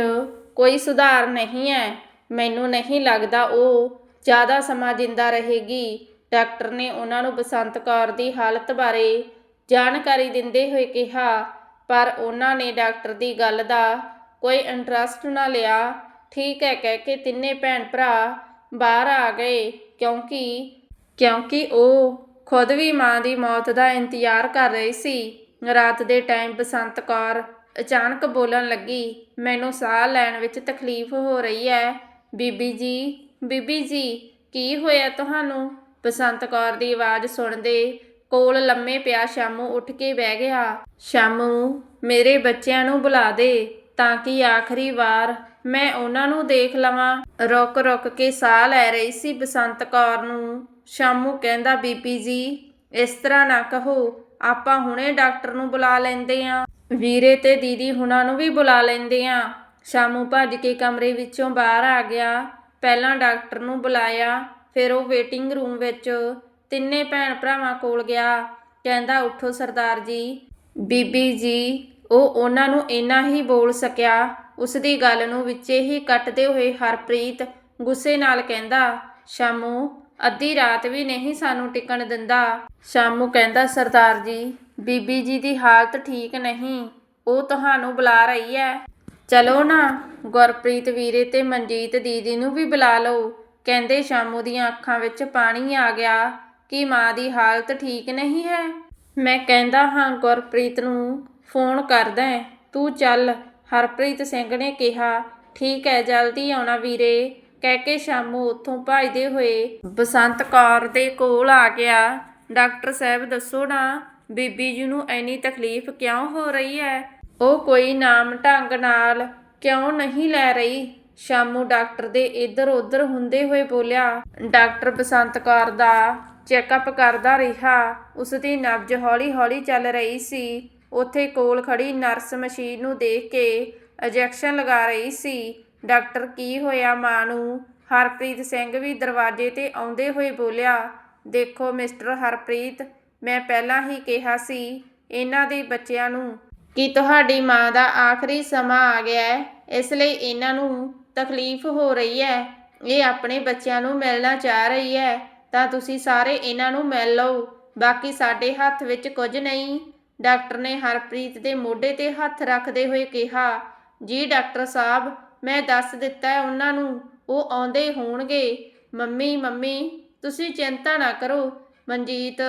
ਕੋਈ ਸੁਧਾਰ ਨਹੀਂ ਹੈ। ਮੈਨੂੰ ਨਹੀਂ ਲੱਗਦਾ ਉਹ ਜ਼ਿਆਦਾ ਸਮਾਂ ਜਿੰਦਾ ਰਹੇਗੀ। ਡਾਕਟਰ ਨੇ ਉਹਨਾਂ ਨੂੰ ਬਸੰਤ ਕੌਰ ਦੀ ਹਾਲਤ ਬਾਰੇ ਜਾਣਕਾਰੀ ਦਿੰਦੇ ਹੋਏ ਕਿਹਾ, ਪਰ ਉਹਨਾਂ ਨੇ ਡਾਕਟਰ ਦੀ ਗੱਲ ਦਾ ਕੋਈ ਇੰਟਰਸਟ ਨਾ ਲਿਆ। ਠੀਕ ਹੈ, ਕਹਿ ਕੇ ਤਿੰਨੇ ਭੈਣ ਭਰਾ ਬਾਹਰ ਆ ਗਏ, ਕਿਉਂਕਿ ਕਿਉਂਕਿ ਉਹ ਖੁਦ ਵੀ ਮਾਂ ਦੀ ਮੌਤ ਦਾ ਇੰਤਜ਼ਾਰ ਕਰ ਰਹੀ ਸੀ। ਰਾਤ ਦੇ ਟਾਈਮ ਬਸੰਤ ਕੌਰ ਅਚਾਨਕ ਬੋਲਣ ਲੱਗੀ, ਮੈਨੂੰ ਸਾਹ ਲੈਣ ਵਿੱਚ ਤਕਲੀਫ ਹੋ ਰਹੀ ਹੈ। ਬੀਬੀ ਜੀ ਬੀਬੀ ਜੀ, ਕੀ ਹੋਇਆ ਤੁਹਾਨੂੰ? ਬਸੰਤ ਕੌਰ ਦੀ ਆਵਾਜ਼ ਸੁਣਦੇ ਕੋਲ ਲੰਮੇ ਪਿਆ ਸ਼ਾਮੂ ਉੱਠ ਕੇ ਬਹਿ ਗਿਆ। ਸ਼ਾਮੂ, ਮੇਰੇ ਬੱਚਿਆਂ ਨੂੰ ਬੁਲਾ ਦੇ ਤਾਂ ਕਿ ਆਖਰੀ ਵਾਰ ਮੈਂ ਉਹਨਾਂ ਨੂੰ ਦੇਖ ਲਵਾਂ। ਰੁਕ ਰੁਕ ਕੇ ਸਾਹ ਲੈ ਰਹੀ ਸੀ ਬਸੰਤ ਕੌਰ ਨੂੰ। ਸ਼ਾਮੂ ਕਹਿੰਦਾ, ਬੀਬੀ ਜੀ, ਇਸ ਤਰ੍ਹਾਂ ਨਾ ਕਹੋ, ਆਪਾਂ ਹੁਣੇ ਡਾਕਟਰ ਨੂੰ ਬੁਲਾ ਲੈਂਦੇ ਆਂ। ਵੀਰੇ ਤੇ ਦੀਦੀ ਹੁਣਾਂ ਨੂੰ ਵੀ ਬੁਲਾ ਲੈਂਦੇ ਆਂ। ਸ਼ਾਮੂ ਭੱਜ ਕੇ ਕਮਰੇ ਵਿੱਚੋਂ ਬਾਹਰ ਆ ਗਿਆ। ਪਹਿਲਾਂ ਡਾਕਟਰ ਨੂੰ ਬੁਲਾਇਆ। ਫਿਰ ਉਹ ਵੇਟਿੰਗ ਰੂਮ ਵਿੱਚ ਤਿੰਨੇ ਭੈਣ ਭਰਾਵਾਂ ਕੋਲ ਗਿਆ। ਕਹਿੰਦਾ, ਉੱਠੋ ਸਰਦਾਰ ਜੀ। ਬੀਬੀ ਜੀ, ਉਹ ਉਹਨਾਂ ਨੂੰ ਇੰਨਾ ਹੀ ਬੋਲ ਸਕਿਆ। ਉਸ ਦੀ ਗੱਲ ਨੂੰ ਵਿੱਚੇ ਹੀ ਕੱਟਦੇ ਹੋਏ ਹਰਪ੍ਰੀਤ ਗੁੱਸੇ ਨਾਲ ਕਹਿੰਦਾ, ਸ਼ਾਮੂ, ਅੱਧੀ ਰਾਤ ਵੀ ਨਹੀਂ ਸਾਨੂੰ ਟਿਕਣ ਦਿੰਦਾ। ਸ਼ਾਮੂ ਕਹਿੰਦਾ, ਸਰਦਾਰ ਜੀ, ਬੀਬੀ ਜੀ ਦੀ ਹਾਲਤ ਠੀਕ ਨਹੀਂ। ਉਹ ਤੁਹਾਨੂੰ ਬੁਲਾ ਰਹੀ ਹੈ। ਚਲੋ ਨਾ, ਗੁਰਪ੍ਰੀਤ ਵੀਰੇ ਤੇ ਮਨਜੀਤ ਦੀਦੀ ਨੂੰ ਵੀ ਬੁਲਾ ਲਓ। ਕਹਿੰਦੇ ਸ਼ਾਮੂ ਦੀਆਂ ਅੱਖਾਂ ਵਿੱਚ ਪਾਣੀ ਆ ਗਿਆ, ਕਿ ਮਾਂ ਦੀ ਹਾਲਤ ਠੀਕ ਨਹੀਂ ਹੈ? ਮੈਂ ਕਹਿੰਦਾ ਹਾਂ ਗੁਰਪ੍ਰੀਤ ਨੂੰ, ਫੋਨ ਕਰਦਾ ਤੂੰ ਚੱਲ। ਹਰਪ੍ਰੀਤ ਸਿੰਘ ਨੇ ਕਿਹਾ, ਠੀਕ ਹੈ, ਜਲਦੀ ਆਉਣਾ ਵੀਰੇ। ਕਹਿ ਕੇ ਸ਼ਾਮੂ ਉੱਥੋਂ ਭੱਜਦੇ ਹੋਏ ਬਸੰਤ ਕੌਰ ਦੇ ਕੋਲ ਆ ਗਿਆ। ਡਾਕਟਰ ਸਾਹਿਬ, ਦੱਸੋ ਨਾ, ਬੀਬੀ ਜੀ ਨੂੰ ਐਨੀ ਤਕਲੀਫ ਕਿਉਂ ਹੋ ਰਹੀ ਹੈ? ਉਹ ਕੋਈ ਨਾਮ ਢੰਗ ਨਾਲ ਕਿਉਂ ਨਹੀਂ ਲੈ ਰਹੀ? ਸ਼ਾਮੂ ਡਾਕਟਰ ਦੇ ਇੱਧਰ ਉੱਧਰ ਹੁੰਦੇ ਹੋਏ ਬੋਲਿਆ, ਡਾਕਟਰ ਬਸੰਤ ਕੌਰ ਦਾ ਚੈੱਕਅਪ ਕਰਦਾ ਰਿਹਾ। ਉਸ ਦੀ ਨਬਜ ਹੌਲੀ-ਹੌਲੀ ਚੱਲ ਰਹੀ ਸੀ। ਉੱਥੇ ਕੋਲ ਖੜੀ ਨਰਸ ਮਸ਼ੀਨ ਨੂੰ ਦੇਖ ਕੇ ਇੰਜੈਕਸ਼ਨ ਲਗਾ ਰਹੀ ਸੀ। ਡਾਕਟਰ, ਕੀ ਹੋਇਆ ਮਾਂ ਨੂੰ? ਹਰਪ੍ਰੀਤ ਸਿੰਘ ਵੀ ਦਰਵਾਜ਼ੇ ਤੇ ਆਉਂਦੇ ਹੋਏ ਬੋਲਿਆ, ਦੇਖੋ ਮਿਸਟਰ ਹਰਪ੍ਰੀਤ, ਮੈਂ ਪਹਿਲਾਂ ਹੀ ਕਿਹਾ ਸੀ ਇਹਨਾਂ ਦੇ ਬੱਚਿਆਂ ਨੂੰ ਕਿ ਤੁਹਾਡੀ ਮਾਂ ਦਾ ਆਖਰੀ ਸਮਾਂ ਆ ਗਿਆ ਹੈ। ਇਸ ਲਈ ਇਹਨਾਂ ਨੂੰ ਤਕਲੀਫ ਹੋ ਰਹੀ ਹੈ, ਇਹ ਆਪਣੇ ਬੱਚਿਆਂ ਨੂੰ ਮਿਲਣਾ ਚਾਹ ਰਹੀ ਹੈ, ਤਾਂ ਤੁਸੀਂ ਸਾਰੇ ਇਹਨਾਂ ਨੂੰ ਮਿਲ ਲਓ। ਬਾਕੀ ਸਾਡੇ ਹੱਥ ਵਿੱਚ ਕੁਝ ਨਹੀਂ। ਡਾਕਟਰ ਨੇ ਹਰਪ੍ਰੀਤ ਦੇ ਮੋਢੇ ਤੇ ਹੱਥ ਰੱਖਦੇ ਹੋਏ ਕਿਹਾ, ਜੀ ਡਾਕਟਰ ਸਾਹਿਬ, ਮੈਂ ਦੱਸ ਦਿੱਤਾ ਹੈ ਉਹਨਾਂ ਨੂੰ, ਉਹ ਆਉਂਦੇ ਹੋਣਗੇ। ਮੰਮੀ ਮੰਮੀ, ਤੁਸੀਂ ਚਿੰਤਾ ਨਾ ਕਰੋ। ਮਨਜੀਤ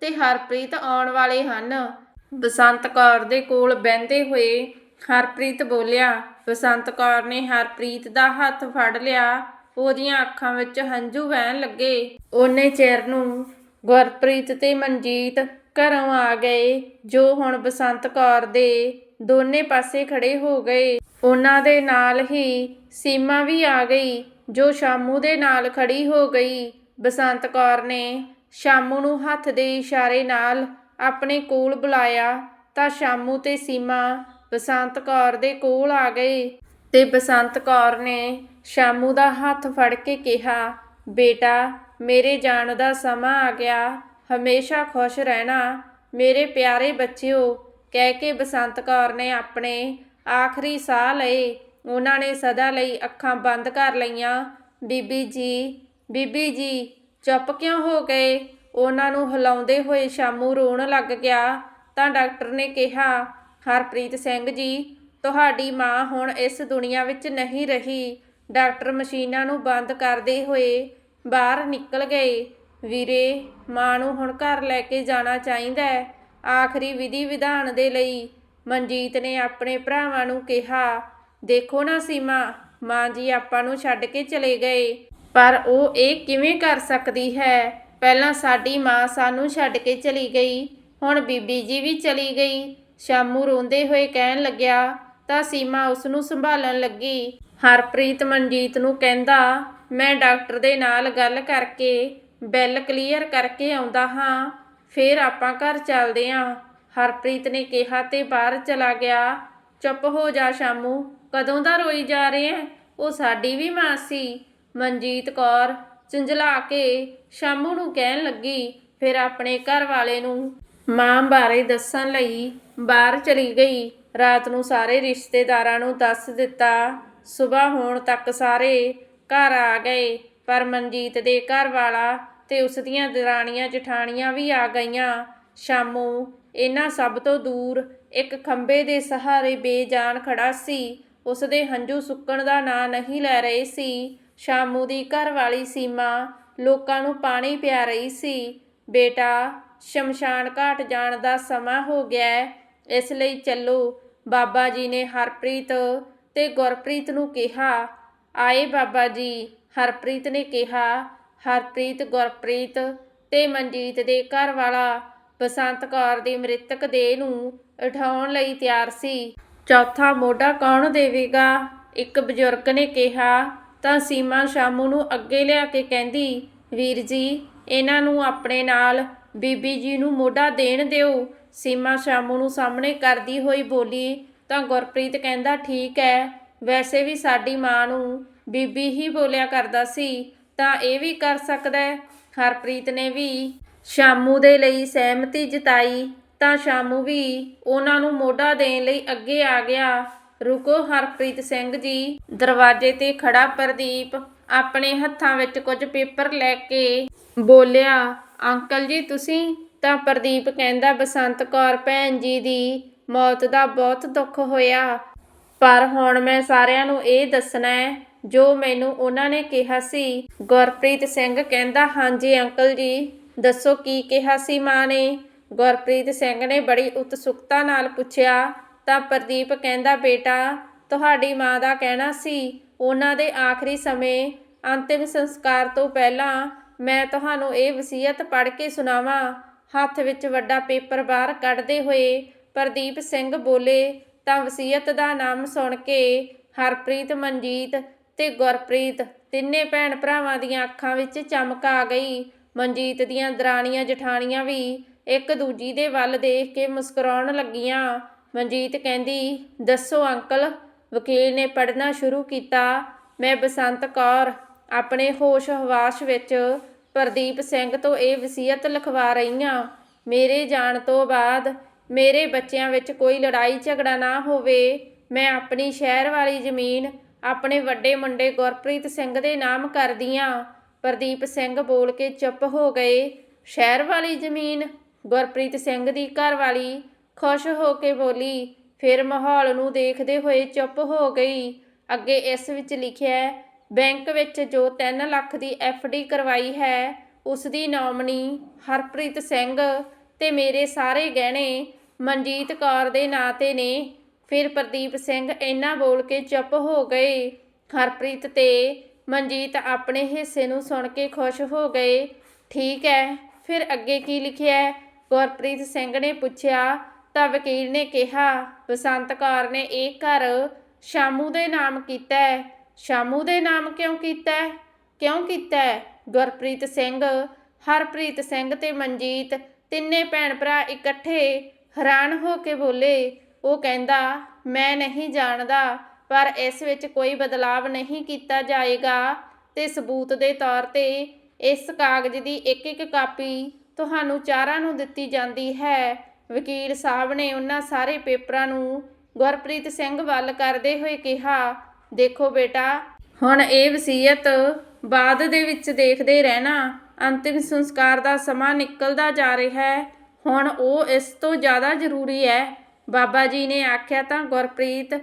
ਤੇ ਹਰਪ੍ਰੀਤ ਆਉਣ ਵਾਲੇ ਹਨ। ਬਸੰਤ ਕੌਰ ਦੇ ਕੋਲ ਬਹਿੰਦੇ ਹੋਏ ਹਰਪ੍ਰੀਤ ਬੋਲਿਆ, ਬਸੰਤ ਕੌਰ ਨੇ ਹਰਪ੍ਰੀਤ ਦਾ ਹੱਥ ਫੜ ਲਿਆ। ਉਹਦੀਆਂ ਅੱਖਾਂ ਵਿੱਚ ਹੰਝੂ ਵਹਿਣ ਲੱਗੇ। ਉਹਨੇ ਚਿਰ ਨੂੰ ਗੁਰਪ੍ਰੀਤ ਤੇ ਮਨਜੀਤ ਘਰੋਂ ਆ ਗਏ, ਜੋ ਹੁਣ ਬਸੰਤ ਕੌਰ ਦੇ ਦੋਨੇ ਪਾਸੇ ਖੜੇ ਹੋ ਗਏ। ਉਹਨਾਂ ਦੇ ਨਾਲ ਹੀ ਸੀਮਾ ਵੀ ਆ ਗਈ, ਜੋ ਸ਼ਾਮੂ ਦੇ ਨਾਲ ਖੜੀ ਹੋ ਗਈ। ਬਸੰਤ ਕੌਰ ਨੇ ਸ਼ਾਮੂ ਨੂੰ ਹੱਥ ਦੇ ਇਸ਼ਾਰੇ ਨਾਲ ਆਪਣੇ ਕੋਲ ਬੁਲਾਇਆ, ਤਾਂ ਸ਼ਾਮੂ ਤੇ ਸੀਮਾ ਬਸੰਤ ਕੌਰ ਦੇ ਕੋਲ ਆ ਗਏ ਤੇ ਬਸੰਤ ਕੌਰ ਨੇ ਸ਼ਾਮੂ ਦਾ ਹੱਥ ਫੜ ਕੇ ਕਿਹਾ, ਬੇਟਾ, ਮੇਰੇ ਜਾਣ ਦਾ ਸਮਾਂ ਆ ਗਿਆ। ਹਮੇਸ਼ਾ ਖੁਸ਼ ਰਹਿਣਾ। ਮੇਰੇ ਪਿਆਰੇ ਬੱਚਿਓ, ਕਹਿ ਕੇ ਬਸੰਤ ਕੌਰ ਨੇ ਆਪਣੇ ਆਖਰੀ ਸਾਹ ਲਏ। ਉਹਨਾਂ ਨੇ ਸਦਾ ਲਈ ਅੱਖਾਂ ਬੰਦ ਕਰ ਲਈਆਂ। ਬੀਬੀ ਜੀ ਬੀਬੀ ਜੀ, ਚੁੱਪ ਕਿਉਂ ਹੋ ਗਏ? ਉਹਨਾਂ ਨੂੰ ਹਿਲਾਉਂਦੇ ਹੋਏ ਸ਼ਾਮੂ ਰੋਣ ਲੱਗ ਗਿਆ ਤਾਂ ਡਾਕਟਰ ਨੇ ਕਿਹਾ ਹਰਪ੍ਰੀਤ ਸਿੰਘ ਜੀ, ਤੁਹਾਡੀ ਮਾਂ ਹੁਣ ਇਸ ਦੁਨੀਆ ਵਿੱਚ ਨਹੀਂ ਰਹੀ। ਡਾਕਟਰ ਮਸ਼ੀਨਾਂ ਨੂੰ ਬੰਦ ਕਰਦੇ ਹੋਏ ਬਾਹਰ ਨਿਕਲ ਗਏ। ਵੀਰੇ, ਮਾਂ ਨੂੰ ਹੁਣ ਘਰ ਲੈ ਕੇ ਜਾਣਾ ਚਾਹੀਦਾ ਹੈ। ਆਖਰੀ ਵਿਧੀ ਵਿਧਾਨ ਦੇ ਲਈ ਮਨਜੀਤ ਨੇ ਆਪਣੇ ਭਰਾਵਾਂ ਨੂੰ ਕਿਹਾ, ਦੇਖੋ ਨਾ ਸੀਮਾ, ਮਾਂ ਜੀ ਆਪਾਂ ਨੂੰ ਛੱਡ ਕੇ ਚਲੇ ਗਏ। ਪਰ ਉਹ ਇਹ ਕਿਵੇਂ ਕਰ ਸਕਦੀ ਹੈ? ਪਹਿਲਾਂ ਸਾਡੀ ਮਾਂ ਸਾਨੂੰ ਛੱਡ ਕੇ ਚਲੀ ਗਈ, ਹੁਣ ਬੀਬੀ ਜੀ ਵੀ ਚਲੀ ਗਈ। ਸ਼ਾਮੂ ਰੋਂਦੇ ਹੋਏ ਕਹਿਣ ਲੱਗਿਆ, ਤਾਂ ਸੀਮਾ ਉਸ ਨੂੰ ਸੰਭਾਲਣ ਲੱਗੀ। ਹਰਪ੍ਰੀਤ ਮਨਜੀਤ ਨੂੰ ਕਹਿੰਦਾ, ਮੈਂ ਡਾਕਟਰ ਦੇ ਨਾਲ ਗੱਲ ਕਰਕੇ ਬਿੱਲ ਕਲੀਅਰ ਕਰਕੇ ਆਉਂਦਾ ਹਾਂ, ਫਿਰ ਆਪਾਂ ਘਰ ਚੱਲਦੇ ਆਂ। ਹਰਪ੍ਰੀਤ ਨੇ ਕਿਹਾ ਤੇ ਬਾਹਰ ਚਲਾ ਗਿਆ। ਚੁੱਪ ਹੋ ਜਾ ਸ਼ਾਮੂ, ਕਦੋਂ ਦਾ ਰੋਈ ਜਾ ਰਹੇ ਐ? ਉਹ ਸਾਡੀ ਵੀ ਮਾਂ ਸੀ। ਮਨਜੀਤ ਕੌਰ ਚੰਜਲਾ ਕੇ ਸ਼ਾਮੂ ਨੂੰ ਕਹਿਣ ਲੱਗੀ, ਫਿਰ ਆਪਣੇ ਘਰ ਵਾਲੇ ਨੂੰ ਮਾਂ ਬਾਰੇ ਦੱਸਣ ਲਈ ਬਾਹਰ ਚਲੀ ਗਈ। ਰਾਤ ਨੂੰ ਸਾਰੇ ਰਿਸ਼ਤੇਦਾਰਾਂ ਨੂੰ ਦੱਸ ਦਿੱਤਾ ਸਵੇਰ ਹੋਣ ਤੱਕ ਸਾਰੇ ਘਰ ਆ ਗਏ, ਪਰ ਮਨਜੀਤ ਦੇ ਘਰ ਵਾਲਾ ਤੇ ਉਸ ਦੀਆਂ ਦਰਾਣੀਆਂ ਜਠਾਣੀਆਂ ਵੀ ਆ ਗਈਆਂ। ਸ਼ਾਮੂ ਇਹਨਾਂ ਸਭ ਤੋਂ ਦੂਰ ਇੱਕ ਖੰਬੇ ਦੇ ਸਹਾਰੇ ਬੇਜਾਨ ਖੜਾ ਸੀ। ਉਸ ਦੇ ਹੰਝੂ ਸੁੱਕਣ ਦਾ ਨਾਂ ਨਹੀਂ ਲੈ ਰਹੇ ਸੀ। ਸ਼ਾਮੂ ਦੀ ਘਰ ਵਾਲੀ ਸੀਮਾ ਲੋਕਾਂ ਨੂੰ ਪਾਣੀ ਪਿਆ ਰਹੀ ਸੀ। ਬੇਟਾ, ਸ਼ਮਸ਼ਾਨ ਘਾਟ ਜਾਣ ਦਾ ਸਮਾਂ ਹੋ ਗਿਆ ਇਸ ਲਈ ਚੱਲੋ। ਬਾਬਾ ਜੀ ਨੇ ਹਰਪ੍ਰੀਤ ਤੇ ਗੁਰਪ੍ਰੀਤ ਨੂੰ ਕਿਹਾ, ਆਏ ਬਾਬਾ ਜੀ। ਹਰਪ੍ਰੀਤ ਨੇ ਕਿਹਾ, ਹਰਪ੍ਰੀਤ, ਗੁਰਪ੍ਰੀਤ ਤੇ ਮਨਜੀਤ ਦੇ ਘਰ ਵਾਲਾ ਬਸੰਤ ਕੌਰ ਦੀ ਮ੍ਰਿਤਕ ਦੇਹ ਨੂੰ ਉਠਾਉਣ ਲਈ ਤਿਆਰ ਸੀ। ਚੌਥਾ ਮੋਢਾ ਕੌਣ ਦੇਵੇਗਾ? ਇੱਕ ਬਜ਼ੁਰਗ ਨੇ ਕਿਹਾ। ਤਾਂ ਸੀਮਾ ਸ਼ਾਮੂ ਨੂੰ ਅੱਗੇ ਲਿਆ ਕੇ ਕਹਿੰਦੀ, ਵੀਰ ਜੀ, ਇਹਨਾਂ ਨੂੰ ਆਪਣੇ ਨਾਲ ਬੀਬੀ ਜੀ ਨੂੰ ਮੋਢਾ ਦੇਣ ਦਿਓ। ਸੀਮਾ ਸ਼ਾਮੂ ਨੂੰ ਸਾਹਮਣੇ ਕਰਦੀ ਹੋਈ ਬੋਲੀ, ਤਾਂ ਗੁਰਪ੍ਰੀਤ ਕਹਿੰਦਾ, ਠੀਕ ਹੈ ਵੈਸੇ ਵੀ ਸਾਡੀ ਮਾਂ ਨੂੰ ਬੀਬੀ ਹੀ ਬੋਲਿਆ ਕਰਦਾ ਸੀ, ਤਾਂ ਇਹ ਵੀ ਕਰ ਸਕਦਾ ਹੈ ਹਰਪ੍ਰੀਤ ਨੇ ਵੀ ਸ਼ਾਮੂ ਦੇ ਲਈ ਸਹਿਮਤੀ ਜਤਾਈ, ਤਾਂ ਸ਼ਾਮੂ ਵੀ ਉਹਨਾਂ ਨੂੰ ਮੋਢਾ ਦੇਣ ਲਈ ਅੱਗੇ ਆ ਗਿਆ। ਰੁਕੋ ਹਰਪ੍ਰੀਤ ਸਿੰਘ ਜੀ। ਦਰਵਾਜ਼ੇ ਤੇ ਖੜਾ ਪ੍ਰਦੀਪ ਆਪਣੇ ਹੱਥਾਂ ਵਿੱਚ ਕੁਝ ਪੇਪਰ ਲੈ ਕੇ ਬੋਲਿਆ, ਅੰਕਲ ਜੀ, ਤੁਸੀਂ ਤਾਂ ਪ੍ਰਦੀਪ ਕਹਿੰਦਾ, ਬਸੰਤ ਕੌਰ ਭੈਣ ਜੀ ਦੀ ਮੌਤ ਦਾ ਬਹੁਤ ਦੁੱਖ ਹੋਇਆ। ਪਰ ਹੁਣ ਮੈਂ ਸਾਰਿਆਂ ਨੂੰ ਇਹ ਦੱਸਣਾ ਹੈ, ਜੋ ਮੈਨੂੰ ਉਹਨਾਂ ਨੇ ਕਿਹਾ ਸੀ। ਗੁਰਪ੍ਰੀਤ ਸਿੰਘ ਕਹਿੰਦਾ, ਹਾਂਜੀ ਅੰਕਲ ਜੀ, ਦੱਸੋ ਕੀ ਕਿਹਾ ਸੀ ਮਾਂ ਨੇ? ਗੁਰਪ੍ਰੀਤ ਸਿੰਘ ਨੇ ਬੜੀ ਉਤਸੁਕਤਾ ਨਾਲ ਪੁੱਛਿਆ। ਤਾਂ ਪ੍ਰਦੀਪ ਕਹਿੰਦਾ, ਬੇਟਾ, ਤੁਹਾਡੀ ਮਾਂ ਦਾ ਕਹਿਣਾ ਸੀ, ਉਹਨਾਂ ਦੇ ਆਖਰੀ ਸਮੇਂ ਅੰਤਿਮ ਸੰਸਕਾਰ ਤੋਂ ਪਹਿਲਾਂ ਮੈਂ ਤੁਹਾਨੂੰ ਇਹ ਵਸੀਅਤ ਪੜ੍ਹ ਕੇ ਸੁਣਾਵਾਂ। ਹੱਥ ਵਿੱਚ ਵੱਡਾ ਪੇਪਰ ਬਾਹਰ ਕੱਢਦੇ ਹੋਏ ਪ੍ਰਦੀਪ ਸਿੰਘ ਬੋਲੇ, ਤਾਂ ਵਸੀਅਤ ਦਾ ਨਾਮ ਸੁਣ ਕੇ ਹਰਪ੍ਰੀਤ, ਮਨਜੀਤ ਤੇ ਗੁਰਪ੍ਰੀਤ ਤਿੰਨੇ ਭੈਣ ਭਰਾਵਾਂ ਦੀਆਂ ਅੱਖਾਂ ਵਿੱਚ ਚਮਕ ਆ ਗਈ। ਮਨਜੀਤ ਦੀਆਂ ਦਰਾਣੀਆਂ ਜਠਾਣੀਆਂ ਵੀ ਇੱਕ ਦੂਜੀ ਦੇ ਵੱਲ ਦੇਖ ਕੇ ਮੁਸਕਰਾਉਣ ਲੱਗੀਆਂ। ਮਨਜੀਤ ਕਹਿੰਦੀ, ਦੱਸੋ ਅੰਕਲ, ਵਕੀਲ ਨੇ ਪੜ੍ਹਨਾ ਸ਼ੁਰੂ ਕੀਤਾ? ਮੈਂ ਬਸੰਤ ਕੌਰ, ਆਪਣੇ ਹੋਸ਼ ਹਵਾਸ ਵਿੱਚ ਪ੍ਰਦੀਪ ਸਿੰਘ ਤੋਂ ਇਹ ਵਸੀਅਤ ਲਿਖਵਾ ਰਹੀ ਹਾਂ ਮੇਰੇ ਜਾਣ ਤੋਂ ਬਾਅਦ ਮੇਰੇ ਬੱਚਿਆਂ ਵਿੱਚ ਕੋਈ ਲੜਾਈ ਝਗੜਾ ਨਾ ਹੋਵੇ। ਮੈਂ ਆਪਣੀ ਸ਼ਹਿਰ ਵਾਲੀ ਜ਼ਮੀਨ ਆਪਣੇ ਵੱਡੇ ਮੁੰਡੇ ਗੁਰਪ੍ਰੀਤ ਸਿੰਘ ਦੇ ਨਾਮ ਕਰਦੀ ਹਾਂ ਪ੍ਰਦੀਪ ਸਿੰਘ ਬੋਲ ਕੇ ਚੁੱਪ ਹੋ ਗਏ। ਸ਼ਹਿਰ ਵਾਲੀ ਜ਼ਮੀਨ? ਗੁਰਪ੍ਰੀਤ ਸਿੰਘ ਦੀ ਘਰਵਾਲੀ ਖੁਸ਼ ਹੋ ਕੇ ਬੋਲੀ। ਫਿਰ ਮਾਹੌਲ ਨੂੰ ਦੇਖਦੇ ਹੋਏ ਚੁੱਪ ਹੋ ਗਈ। ਅੱਗੇ ਇਸ ਵਿੱਚ ਲਿਖਿਆ ਬੈਂਕ ਵਿੱਚ ਜੋ 3 ਲੱਖ ਦੀ ਡੀ ਕਰਵਾਈ ਹੈ ਉਸ ਦੀ ਨੌਮਨੀ ਹਰਪ੍ਰੀਤ ਸਿੰਘ ਤੇ ਮੇਰੇ ਸਾਰੇ ਗਹਿਣੇ ਮਨਜੀਤ ਕੌਰ ਦੇ ਨਾਂ ਤੇ ਨੇ। ਫਿਰ ਪ੍ਰਦੀਪ ਸਿੰਘ ਇੰਨਾ ਬੋਲ ਕੇ ਚੁੱਪ ਹੋ ਗਏ। ਹਰਪ੍ਰੀਤ ਤੇ ਮਨਜੀਤ ਆਪਣੇ ਹਿੱਸੇ ਨੂੰ ਸੁਣ ਕੇ ਖੁਸ਼ ਹੋ ਗਏ। ਠੀਕ ਹੈ, ਫਿਰ ਅੱਗੇ ਕੀ ਲਿਖਿਆ? ਗੁਰਪ੍ਰੀਤ ਸਿੰਘ ਨੇ ਪੁੱਛਿਆ, ਤਾਂ ਵਕੀਲ ਨੇ ਕਿਹਾ, ਬਸੰਤ ਕੌਰ ਨੇ ਇਹ ਘਰ ਸ਼ਾਮੂ ਦੇ ਨਾਮ ਕੀਤਾ ਹੈ। ਸ਼ਾਮੂ ਦੇ ਨਾਮ ਕਿਉਂ ਕੀਤਾ ਕਿਉਂ ਕੀਤਾ ਗੁਰਪ੍ਰੀਤ ਸਿੰਘ, ਹਰਪ੍ਰੀਤ ਸਿੰਘ ਤੇ ਮਨਜੀਤ ਤਿੰਨੇ ਭੈਣ ਭਰਾ ਇਕੱਠੇ ਹੈਰਾਨ ਹੋ ਕੇ ਬੋਲੇ। ਉਹ ਕਹਿੰਦਾ, ਮੈਂ ਨਹੀਂ ਜਾਣਦਾ, ਪਰ ਇਸ ਵਿੱਚ ਕੋਈ ਬਦਲਾਵ ਨਹੀਂ ਕੀਤਾ ਜਾਏਗਾ। ਤੇ ਸਬੂਤ ਦੇ ਤੌਰ ਤੇ ਇਸ ਕਾਗਜ਼ ਦੀ ਇੱਕ ਇੱਕ ਕਾਪੀ ਤੁਹਾਨੂੰ ਚਾਰਾਂ ਨੂੰ ਦਿੱਤੀ ਜਾਂਦੀ ਹੈ। ਵਕੀਲ ਸਾਹਿਬ ਨੇ ਉਹਨਾਂ ਸਾਰੇ ਪੇਪਰਾਂ ਨੂੰ ਗੁਰਪ੍ਰੀਤ ਸਿੰਘ ਵੱਲ ਕਰਦੇ ਹੋਏ ਕਿਹਾ ਦੇਖੋ ਬੇਟਾ, ਹੁਣ ਇਹ ਵਸੀਅਤ ਬਾਅਦ ਦੇ ਵਿੱਚ ਦੇਖਦੇ ਰਹਿਣਾ। ਅੰਤਿਮ ਸੰਸਕਾਰ ਦਾ ਸਮਾਂ ਨਿਕਲਦਾ ਜਾ ਰਿਹਾ ਹੈ। ਹੁਣ ਉਹ ਇਸ ਤੋਂ ਜ਼ਿਆਦਾ ਜ਼ਰੂਰੀ ਹੈ। ਬਾਬਾ ਜੀ ਨੇ ਆਖਿਆ ਤਾਂ, ਗੁਰਪ੍ਰੀਤ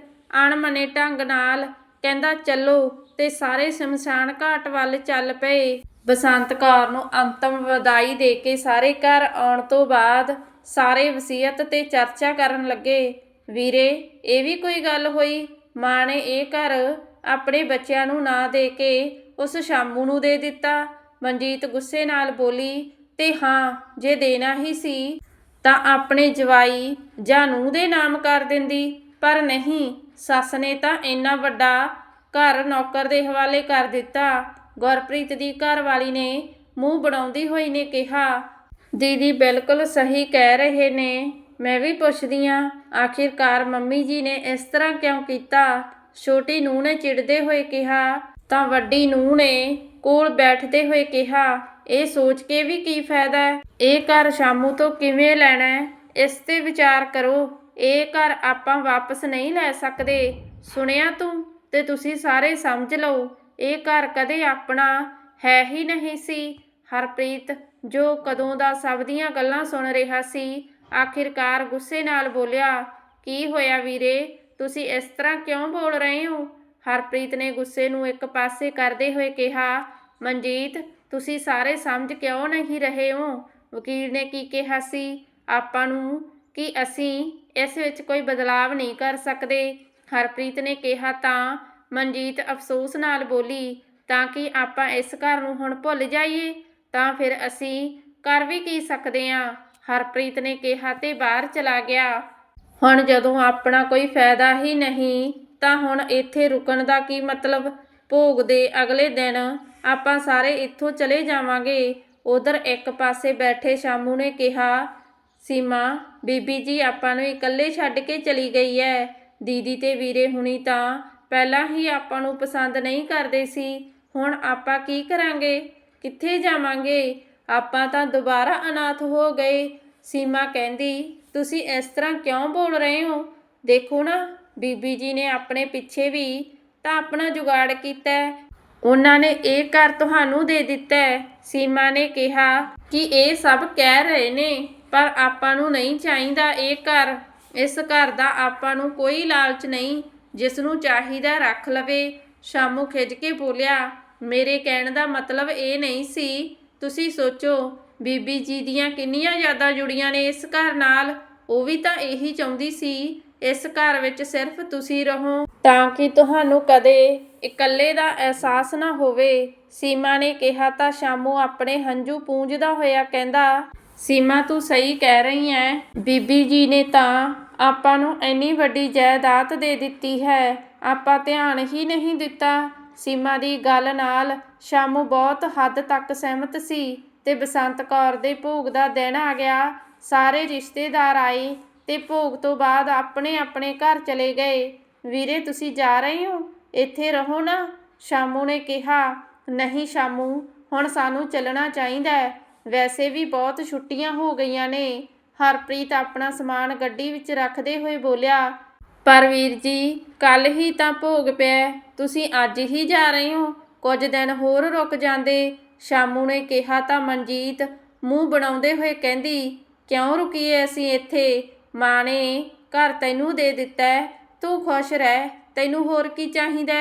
ਅਣਮਨੇ ਢੰਗ ਨਾਲ ਕਹਿੰਦਾ, ਚੱਲੋ। ਤੇ ਸਾਰੇ ਸ਼ਮਸ਼ਾਨ ਘਾਟ ਵੱਲ ਚੱਲ ਪਏ। ਬਸੰਤ ਕੌਰ ਨੂੰ ਅੰਤਮ ਵਧਾਈ ਦੇ ਕੇ ਸਾਰੇ ਘਰ ਆਉਣ ਤੋਂ ਬਾਅਦ ਸਾਰੇ ਵਸੀਅਤ ਤੇ ਚਰਚਾ ਕਰਨ ਲੱਗੇ। ਵੀਰੇ, ਇਹ ਵੀ ਕੋਈ ਗੱਲ ਹੋਈ? ਮਾਂ ਨੇ ਇਹ ਘਰ ਆਪਣੇ ਬੱਚਿਆਂ ਨੂੰ ਨਾ ਦੇ ਕੇ ਉਸ ਸ਼ਾਮੂ ਨੂੰ ਦੇ ਦਿੱਤਾ। ਮਨਜੀਤ ਗੁੱਸੇ ਨਾਲ ਬੋਲੀ, ਤੇ ਹਾਂ, ਜੇ ਦੇਣਾ ਹੀ ਸੀ, ਤਾਂ ਆਪਣੇ ਜਵਾਈ ਜਾਂ ਨੂੰਹ ਦੇ ਨਾਮ ਕਰ ਦਿੰਦੀ। ਪਰ ਨਹੀਂ, ਸੱਸ ਨੇ ਤਾਂ ਇੰਨਾ ਵੱਡਾ ਘਰ ਨੌਕਰ ਦੇ ਹਵਾਲੇ ਕਰ ਦਿੱਤਾ। ਗੁਰਪ੍ਰੀਤ ਦੀ ਘਰਵਾਲੀ ਨੇ ਮੂੰਹ ਬਣਾਉਂਦੀ ਹੋਈ ਨੇ ਕਿਹਾ, ਦੀਦੀ, ਬਿਲਕੁਲ ਸਹੀ ਕਹਿ ਰਹੇ ਨੇ। ਮੈਂ ਵੀ ਪੁੱਛਦੀ ਆ, ਆਖਿਰਕਾਰ ਮੰਮੀ ਜੀ ਨੇ ਇਸ ਤਰ੍ਹਾਂ ਕਿਉਂ ਕੀਤਾ? ਛੋਟੀ ਨੂੰਹ ਨੇ ਚਿੜਦੇ ਹੋਏ ਕਿਹਾ, ਤਾਂ ਵੱਡੀ ਨੂੰਹ ਨੇ ਕੋਲ ਬੈਠਦੇ ਹੋਏ ਕਿਹਾ, ਇਹ ਸੋਚ ਕੇ ਵੀ ਕੀ ਫਾਇਦਾ ਹੈ? ਇਹ ਘਰ ਸ਼ਾਮੂ ਤੋਂ ਕਿਵੇਂ ਲੈਣਾ ਹੈ? ਇਸ ਤੇ ਵਿਚਾਰ ਕਰੋ, ਇਹ ਘਰ ਆਪਾਂ ਵਾਪਸ ਨਹੀਂ ਲੈ ਸਕਦੇ। ਸੁਣਿਆ ਤੂੰ? ਤੇ ਤੁਸੀਂ ਸਾਰੇ ਸਮਝ ਲਓ, ਇਹ ਘਰ ਕਦੇ ਆਪਣਾ ਹੈ ਹੀ ਨਹੀਂ ਸੀ। ਹਰਪ੍ਰੀਤ, ਜੋ ਕਦੋਂ ਦਾ ਸਭ ਦੀਆਂ ਗੱਲਾਂ ਸੁਣ ਰਿਹਾ ਸੀ ਆਖਿਰਕਾਰ ਗੁੱਸੇ ਨਾਲ ਬੋਲਿਆ, ਕੀ ਹੋਇਆ ਵੀਰੇ? ਤੁਸੀਂ ਇਸ ਤਰ੍ਹਾਂ ਕਿਉਂ ਬੋਲ ਰਹੇ ਹੋ? ਹਰਪ੍ਰੀਤ ਨੇ ਗੁੱਸੇ ਨੂੰ ਇੱਕ ਪਾਸੇ ਕਰਦੇ ਹੋਏ ਕਿਹਾ, ਮਨਜੀਤ, ਤੁਸੀਂ ਸਾਰੇ ਸਮਝ ਕਿਉਂ ਨਹੀਂ ਰਹੇ ਹੋ? ਵਕੀਲ ਨੇ ਕੀ ਕਿਹਾ ਸੀ? ਆਪਾਂ ਨੂੰ ਕਿ ਅਸੀਂ ਇਸ ਵਿੱਚ ਕੋਈ ਬਦਲਾਵ ਨਹੀਂ ਕਰ ਸਕਦੇ? ਹਰਪ੍ਰੀਤ ਨੇ ਕਿਹਾ ਤਾਂ ਮਨਜੀਤ ਅਫਸੋਸ ਨਾਲ ਬੋਲੀ, ਤਾਂ ਕਿ ਆਪਾਂ ਇਸ ਘਰ ਨੂੰ ਹੁਣ ਭੁੱਲ ਜਾਈਏ? ਤਾਂ ਫਿਰ ਅਸੀਂ ਕਰ ਵੀ ਕੀ ਸਕਦੇ ਹਾਂ? ਹਰਪ੍ਰੀਤ ਨੇ ਕਿਹਾ ਤੇ ਬਾਹਰ ਚਲਾ ਗਿਆ। ਹੁਣ ਜਦੋਂ ਆਪਣਾ ਕੋਈ ਫਾਇਦਾ ਹੀ ਨਹੀਂ, ਤਾਂ ਹੁਣ ਇੱਥੇ ਰੁਕਣ ਦਾ ਕੀ ਮਤਲਬ? ਭੋਗ ਦੇ ਅਗਲੇ ਦਿਨ ਆਪਾਂ ਸਾਰੇ ਇੱਥੋਂ ਚਲੇ ਜਾਵਾਂਗੇ। ਉਧਰ ਇੱਕ ਪਾਸੇ ਬੈਠੇ ਸ਼ਾਮੂ ਨੇ ਕਿਹਾ, ਸੀਮਾ, ਬੀਬੀ ਜੀ ਆਪਾਂ ਨੂੰ ਇਕੱਲੇ ਛੱਡ ਕੇ ਚਲੀ ਗਈ ਹੈ ਦੀਦੀ ਤੇ ਵੀਰੇ ਹੁਣੀ ਤਾਂ ਪਹਿਲਾਂ ਹੀ ਆਪਾਂ ਨੂੰ ਪਸੰਦ ਨਹੀਂ ਕਰਦੇ ਸੀ। ਹੁਣ ਆਪਾਂ ਕੀ ਕਰਾਂਗੇ? ਕਿੱਥੇ ਜਾਵਾਂਗੇ? ਆਪਾਂ ਤਾਂ ਦੁਬਾਰਾ ਅਨਾਥ ਹੋ ਗਏ। ਸੀਮਾ ਕਹਿੰਦੀ, ਤੁਸੀਂ ਇਸ ਤਰ੍ਹਾਂ ਕਿਉਂ ਬੋਲ ਰਹੇ ਹੋ? ਦੇਖੋ ਨਾ, ਬੀਬੀ ਜੀ ਨੇ ਆਪਣੇ ਪਿੱਛੇ ਵੀ ਤਾਂ ਆਪਣਾ ਜੁਗਾੜ ਕੀਤਾ ਉਹਨਾਂ ਨੇ ਇਹ ਘਰ ਤੁਹਾਨੂੰ ਦੇ ਦਿੱਤਾ ਸੀਮਾ ਨੇ ਕਿਹਾ ਕਿ ਇਹ ਸਭ ਕਹਿ ਰਹੇ ਨੇ, ਪਰ ਆਪਾਂ ਨੂੰ ਨਹੀਂ ਚਾਹੀਦਾ ਇਹ ਘਰ। ਇਸ ਘਰ ਦਾ ਆਪਾਂ ਨੂੰ ਕੋਈ ਲਾਲਚ ਨਹੀਂ, ਜਿਸ ਨੂੰ ਚਾਹੀਦਾ ਰੱਖ ਲਵੇ। ਸ਼ਾਮੂ ਖਿੱਚ ਕੇ ਬੋਲਿਆ, ਮੇਰੇ ਕਹਿਣ ਦਾ ਮਤਲਬ ਇਹ ਨਹੀਂ ਸੀ ਤੁਸੀਂ ਸੋਚੋ, ਬੀਬੀ ਜੀ ਦੀਆਂ ਕਿੰਨੀਆਂ ਯਾਦਾਂ ਜੁੜੀਆਂ ਨੇ ਇਸ ਘਰ ਨਾਲ। ਉਹ ਵੀ ਤਾਂ ਇਹੀ ਚਾਹੁੰਦੀ ਸੀ, ਇਸ ਘਰ ਵਿੱਚ ਸਿਰਫ ਤੁਸੀਂ ਰਹੋ। ਤਾਂ ਕਿ ਤੁਹਾਨੂੰ ਕਦੇ ਇਕੱਲੇ ਦਾ ਅਹਿਸਾਸ ਨਾ ਹੋਵੇ। ਸੀਮਾ ਨੇ ਕਿਹਾ ਤਾਂ ਸ਼ਾਮੂ ਆਪਣੇ ਹੰਝੂ ਪੂੰਝਦਾ ਹੋਇਆ ਕਹਿੰਦਾ, ਸੀਮਾ, ਤੂੰ ਸਹੀ ਕਹਿ ਰਹੀ ਐ। ਬੀਬੀ ਜੀ ਨੇ ਤਾਂ ਆਪਾਂ ਨੂੰ ਇੰਨੀ ਵੱਡੀ ਜਾਇਦਾਦ ਦੇ ਦਿੱਤੀ ਹੈ। ਆਪਾਂ ਧਿਆਨ ਹੀ ਨਹੀਂ ਦਿੱਤਾ ਸੀਮਾ ਦੀ ਗੱਲ ਨਾਲ ਸ਼ਾਮੂ ਬਹੁਤ ਹੱਦ ਤੱਕ ਸਹਿਮਤ ਸੀ ਤੇ ਬਸੰਤ ਕੌਰ ਦੇ ਭੋਗ ਦਾ ਦਿਨ ਆ ਗਿਆ। ਸਾਰੇ ਰਿਸ਼ਤੇਦਾਰ ਆਏ ਤੇ ਭੋਗ ਤੋਂ ਬਾਅਦ ਆਪਣੇ ਆਪਣੇ ਘਰ ਚਲੇ ਗਏ। ਵੀਰੇ, ਤੁਸੀਂ ਜਾ ਰਹੇ ਹੋ? ਇੱਥੇ ਰਹੋ ਨਾ, ਸ਼ਾਮੂ ਨੇ ਕਿਹਾ। ਨਹੀਂ ਸ਼ਾਮੂ, ਹੁਣ ਸਾਨੂੰ ਚੱਲਣਾ ਚਾਹੀਦਾ ਹੈ। ਵੈਸੇ ਵੀ ਬਹੁਤ ਛੁੱਟੀਆਂ ਹੋ ਗਈਆਂ ਨੇ। ਹਰਪ੍ਰੀਤ ਆਪਣਾ ਸਮਾਨ ਗੱਡੀ ਵਿੱਚ ਰੱਖਦੇ ਹੋਏ ਬੋਲਿਆ। ਪਰ ਵੀਰ ਜੀ ਕੱਲ ਹੀ ਤਾਂ ਭੋਗ ਪਿਆ ਤੁਸੀਂ ਅੱਜ ਹੀ ਜਾ ਰਹੇ ਹੋ। ਕੁਝ ਦਿਨ ਹੋਰ ਰੁਕ ਜਾਂਦੇ। ਸ਼ਾਮੂ ਨੇ ਕਿਹਾ ਤਾਂ ਮਨਜੀਤ ਮੂੰਹ ਬਣਾਉਂਦੇ ਹੋਏ ਕਹਿੰਦੀ, ਕਿਉਂ ਰੁਕੀਏ ਅਸੀਂ ਇੱਥੇ? ਮਾਂ ਨੇ ਘਰ ਤੈਨੂੰ ਦੇ ਦਿੱਤਾ ਤੂੰ ਖੁਸ਼ ਰਹਿ। ਤੈਨੂੰ ਹੋਰ ਕੀ ਚਾਹੀਦਾ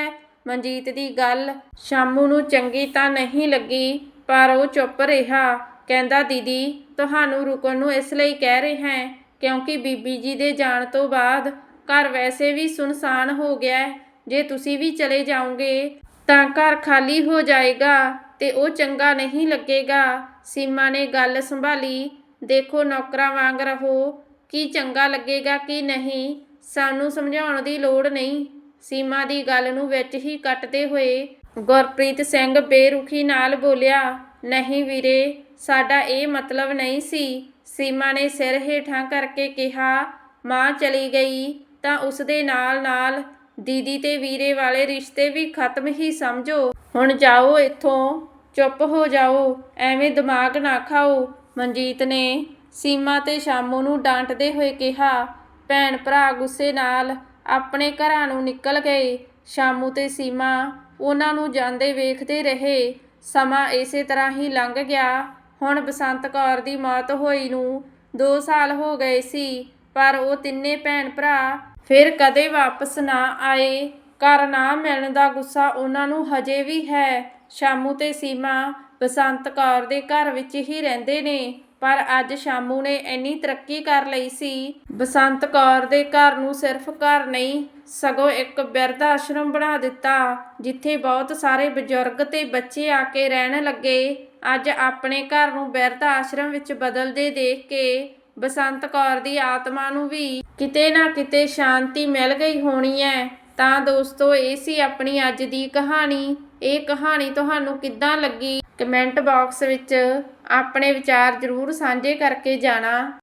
ਮਨਜੀਤ ਦੀ ਗੱਲ ਸ਼ਾਮੂ ਨੂੰ ਚੰਗੀ ਤਾਂ ਨਹੀਂ ਲੱਗੀ, ਪਰ ਉਹ ਚੁੱਪ ਰਿਹਾ। ਕਹਿੰਦਾ, ਦੀਦੀ, ਤੁਹਾਨੂੰ ਰੁਕਣ ਨੂੰ ਇਸ ਲਈ ਕਹਿ ਰਹੇ ਹਾਂ, ਕਿਉਂਕਿ ਬੀਬੀ ਜੀ ਦੇ ਜਾਣ ਤੋਂ ਬਾਅਦ ਘਰ ਵੈਸੇ ਵੀ ਸੁਨਸਾਨ ਹੋ ਗਿਆ ਜੇ ਤੁਸੀਂ ਵੀ ਚਲੇ ਜਾਓਗੇ, ਤਾਂ ਘਰ ਖਾਲੀ ਹੋ ਜਾਏਗਾ ਤੇ ਉਹ ਚੰਗਾ ਨਹੀਂ ਲੱਗੇਗਾ। ਸੀਮਾ ਨੇ ਗੱਲ ਸੰਭਾਲੀ। ਦੇਖੋ ਨੌਕਰਾਂ ਵਾਂਗ ਰਹੋ, ਕੀ ਚੰਗਾ ਲੱਗੇਗਾ ਕੀ ਨਹੀਂ। ਸਾਨੂੰ ਸਮਝਾਉਣ ਦੀ ਲੋੜ ਨਹੀਂ। ਸੀਮਾ ਦੀ ਗੱਲ ਨੂੰ ਵਿੱਚ ਹੀ ਕੱਟਦੇ ਹੋਏ ਗੁਰਪ੍ਰੀਤ ਸਿੰਘ ਬੇਰੁਖੀ ਨਾਲ ਬੋਲਿਆ, ਨਹੀਂ ਵੀਰੇ, ਸਾਡਾ ਇਹ ਮਤਲਬ ਨਹੀਂ ਸੀ। ਸੀਮਾ ਨੇ ਸਿਰ ਹੇਠਾਂ ਕਰਕੇ ਕਿਹਾ, ਮਾਂ ਚਲੀ ਗਈ। ਤਾਂ ਉਸ ਦੇ ਨਾਲ ਨਾਲ ਦੀਦੀ ਤੇ ਵੀਰੇ ਵਾਲੇ ਰਿਸ਼ਤੇ ਵੀ ਖਤਮ ਹੀ ਸਮਝੋ। ਹੁਣ ਜਾਓ ਇੱਥੋਂ, ਚੁੱਪ ਹੋ ਜਾਓ, ਐਵੇਂ ਦਿਮਾਗ ਨਾ ਖਾਓ। ਮਨਜੀਤ ਨੇ ਸੀਮਾ ਤੇ ਸ਼ਾਮੂ ਨੂੰ ਡਾਂਟਦੇ ਹੋਏ ਕਿਹਾ, ਭੈਣ ਭਰਾ ਗੁੱਸੇ ਨਾਲ ਆਪਣੇ ਘਰਾਂ ਨੂੰ ਨਿਕਲ ਗਏ। ਸ਼ਾਮੂ ਤੇ ਸੀਮਾ ਉਹਨਾਂ ਨੂੰ ਜਾਂਦੇ ਵੇਖਦੇ ਰਹੇ। ਸਮਾਂ ਇਸੇ ਤਰ੍ਹਾਂ ਹੀ ਲੰਘ ਗਿਆ। ਹੁਣ ਬਸੰਤ ਕੌਰ ਦੀ ਮੌਤ ਹੋਈ ਨੂੰ 2 ਸਾਲ ਹੋ ਗਏ ਸੀ, ਪਰ ਉਹ ਤਿੰਨੇ ਭੈਣ ਭਰਾ ਫਿਰ ਕਦੇ ਵਾਪਸ ਨਾ ਆਏ। ਘਰ ਨਾ ਮਿਲਣ ਦਾ ਗੁੱਸਾ ਉਹਨਾਂ ਨੂੰ ਹਜੇ ਵੀ ਹੈ। ਸ਼ਾਮੂ ਤੇ ਸੀਮਾ ਬਸੰਤ ਕੌਰ ਦੇ ਘਰ ਵਿੱਚ ਹੀ ਰਹਿੰਦੇ ਨੇ, ਪਰ ਅੱਜ ਸ਼ਾਮੂ ਨੇ ਇੰਨੀ ਤਰੱਕੀ ਕਰ ਲਈ ਸੀ। ਬਸੰਤ ਕੌਰ ਦੇ ਘਰ ਨੂੰ ਸਿਰਫ ਘਰ ਨਹੀਂ, ਸਗੋਂ ਇੱਕ ਬਿਰਧ ਆਸ਼ਰਮ ਬਣਾ ਦਿੱਤਾ, ਜਿੱਥੇ ਬਹੁਤ ਸਾਰੇ ਬਜ਼ੁਰਗ ਤੇ ਬੱਚੇ ਆ ਕੇ ਰਹਿਣ ਲੱਗੇ। ਅੱਜ ਆਪਣੇ ਘਰ ਨੂੰ ਬਿਰਧ ਆਸ਼ਰਮ ਵਿੱਚ ਬਦਲਦੇ ਦੇਖ ਕੇ ਬਸੰਤ ਕੌਰ ਦੀ ਆਤਮਾ ਨੂੰ ਵੀ ਕਿਤੇ ਨਾ ਕਿਤੇ ਸ਼ਾਂਤੀ ਮਿਲ ਗਈ ਹੋਣੀ ਹੈ ਤਾਂ ਦੋਸਤੋ, ਇਹ ਸੀ ਆਪਣੀ ਅੱਜ ਦੀ ਕਹਾਣੀ। ਇਹ ਕਹਾਣੀ ਤੁਹਾਨੂੰ ਕਿੱਦਾਂ ਲੱਗੀ? ਕਮੈਂਟ ਬਾਕਸ ਵਿੱਚ ਆਪਣੇ ਵਿਚਾਰ ਜ਼ਰੂਰ ਸਾਂਝੇ ਕਰਕੇ ਜਾਣਾ।